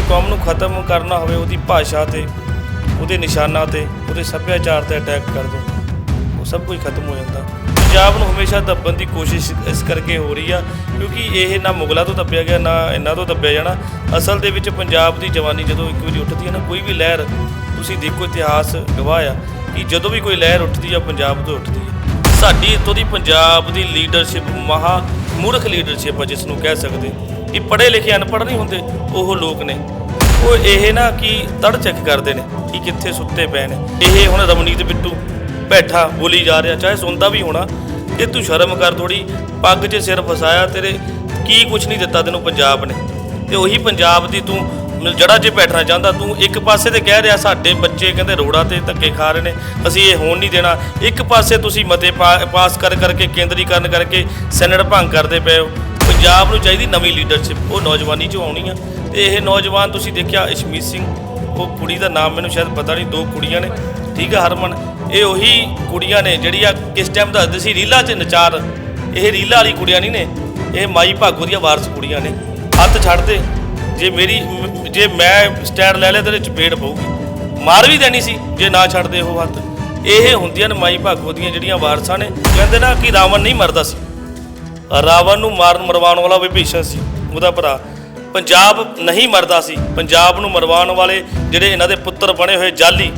ਕਿਸੇ ਕੌਮ ਨੂੰ ਖਤਮ ਕਰਨਾ ਹੋਵੇ ਉਹਦੀ ਭਾਸ਼ਾ ਤੇ, ਉਹਦੇ ਨਿਸ਼ਾਨਾਂ ਤੇ, ਉਹਦੇ ਸੱਭਿਆਚਾਰ ਤੇ ਅਟੈਕ ਕਰ ਦੋ, ਉਹ ਸਭ ਕੁਝ ਖਤਮ ਹੋ ਜਾਂਦਾ। ਪੰਜਾਬ ਨੂੰ ਹਮੇਸ਼ਾ ਦੱਬਣ ਦੀ ਕੋਸ਼ਿਸ਼ ਇਸ ਕਰਕੇ ਹੋ ਰਹੀ ਆ, ਕਿਉਂਕਿ ਇਹ ਨਾ ਮੁਗਲਾਂ ਤੋਂ ਦੱਬਿਆ ਗਿਆ, ਨਾ ਇਹਨਾਂ ਤੋਂ ਦੱਬਿਆ ਜਾਣਾ। ਅਸਲ ਦੇ ਵਿੱਚ ਪੰਜਾਬ ਦੀ ਜਵਾਨੀ ਜਦੋਂ ਇੱਕ ਵਾਰੀ ਉੱਠਦੀ ਹੈ ਨਾ, ਕੋਈ ਵੀ ਲਹਿਰ, ਤੁਸੀਂ ਦੇਖੋ ਇਤਿਹਾਸ ਗਵਾਹ ਆ, ਕਿ ਜਦੋਂ ਵੀ ਕੋਈ ਲਹਿਰ ਉੱਠਦੀ ਆ ਪੰਜਾਬ ਤੋਂ ਉੱਠਦੀ ਆ। ਸਾਡੀ ਇੱਥੋਂ ਦੀ ਪੰਜਾਬ ਦੀ ਲੀਡਰਸ਼ਿਪ ਮਹਾ ਮੂਰਖ ਲੀਡਰਸ਼ਿਪ ਆ, ਜਿਸ ਨੂੰ ਕਹਿ ਸਕਦੇ। ਕਿ ਪੜ੍ਹੇ ਲਿਖੇ ਅਨਪੜ੍ਹ ਨਹੀਂ ਹੁੰਦੇ, ਉਹ ਲੋਕ ਨੇ। ਉਹ ਇਹ ਨਾ ਕਿ ਤੜ ਚੈੱਕ ਕਰਦੇ ਨੇ ਕਿ ਕਿੱਥੇ ਸੁੱਤੇ ਪਏ ਨੇ। ਇਹ ਹੁਣ ਰਮਨੀਤ ਬਿੱਟੂ ਬੈਠਾ, ਬੋਲੀ ਜਾ ਰਿਹਾ, ਚਾਹੇ ਸੁਣਦਾ ਵੀ ਹੋਣਾ। ਇਹ ਤੂੰ ਸ਼ਰਮ ਕਰ ਥੋੜੀ ਪੱਗ 'ਚ ਸਿਰ ਫਸਾਇਆ ਤੇਰੇ, ਕੀ ਕੁਛ ਨਹੀਂ ਦਿੱਤਾ ਤੈਨੂੰ ਪੰਜਾਬ ਨੇ? ਤੇ ਉਹੀ ਪੰਜਾਬ ਦੀ ਤੂੰ ਜੜਾ 'ਚ ਬੈਠਣਾ ਚਾਹੁੰਦਾ, ਤੂੰ ਇੱਕ ਪਾਸੇ ਤੇ ਕਹਿ ਰਿਹਾ ਸਾਡੇ ਬੱਚੇ ਕਹਿੰਦੇ ਰੋੜਾ ਤੇ ਧੱਕੇ ਖਾ ਰਹੇ ਨੇ, ਅਸੀਂ ਇਹ ਹੋਣ ਨਹੀਂ ਦੇਣਾ। ਇੱਕ ਪਾਸੇ ਤੁਸੀਂ ਮਤੇ ਪਾ- ਪਾਸ ਕਰ, ਕਰਕੇ ਕੇਂਦਰੀਕਰਨ ਕਰਕੇ ਸੈਨੇਟ ਭੰਗ ਕਰਦੇ ਪਏ ਹੋ। ਪੰਜਾਬ ਨੂੰ ਚਾਹੀਦੀ ਨਵੀਂ ਲੀਡਰਸ਼ਿਪ ਉਹ ਨੌਜਵਾਨੀ 'ਚ ਆਉਣੀ ਆ। ਤੇ ਇਹ ਨੌਜਵਾਨ ਤੁਸੀਂ ਦੇਖਿਆ, ਇਸ਼ਮੀਤ ਸਿੰਘ, ਉਹ ਕੁੜੀ ਦਾ ਨਾਮ ਮੈਨੂੰ ਸ਼ਾਇਦ ਪਤਾ ਨਹੀਂ, ਦੋ ਕੁੜੀਆਂ ਨੇ। ਠੀਕ ਆ, ਹਰਮਨ। ਇਹ ਉਹੀ ਕੁੜੀਆਂ ਨੇ ਜਿਹੜੀਆਂ ਕਿਸ ਟਾਈਮ ਦੱਸਦੇ ਸੀ, ਰੀਲਾ 'ਚ ਨਚਾਰ। ਇਹ ਰੀਲਾ ਵਾਲੀ ਕੁੜੀਆਂ ਨਹੀਂ ਨੇ। ਇਹ ਮਾਈ ਭਾਗੋ ਦੀਆਂ ਵਾਰਸ ਕੁੜੀਆਂ ਨੇ। ਹੱਥ ਛੱਡ ਦੇ। ਜੇ ਮੇਰੀ, ਜੇ ਮੈਂ ਸਟੈਂਡ ਲੈ ਲਿਆ, ਤੇਰੇ ਚਪੇੜ ਪਊਗੀ। ਮਾਰ ਵੀ ਦੇਣੀ ਸੀ, ਜੇ ਨਾ ਛੱਡਦੇ ਉਹ ਹੱਥ। ਇਹ ਹੁੰਦੀਆਂ ਨੇ ਮਾਈ ਭਾਗੋ ਦੀਆਂ ਜਿਹੜੀਆਂ ਵਾਰਸਾਂ ਨੇ। ਕਹਿੰਦੇ ਨਾ ਕਿ ਰਾਵਣ ਨਹੀਂ ਮਰਦਾ ਸੀ। ਰਾਵਣ ਨੂੰ ਮਾਰਨ ਮਰਵਾਉਣ ਵਾਲਾ ਵਿਭੀਸ਼ਣ ਸੀ, ਉਹਦਾ ਭਰਾ। ਪੰਜਾਬ ਨਹੀਂ ਮਰਦਾ ਸੀ, ਪੰਜਾਬ ਨੂੰ ਮਰਵਾਉਣ ਵਾਲੇ ਜਿਹੜੇ ਇਹਨਾਂ ਦੇ ਪੁੱਤਰ ਬਣੇ ਹੋਏ ਜਾਲੀ,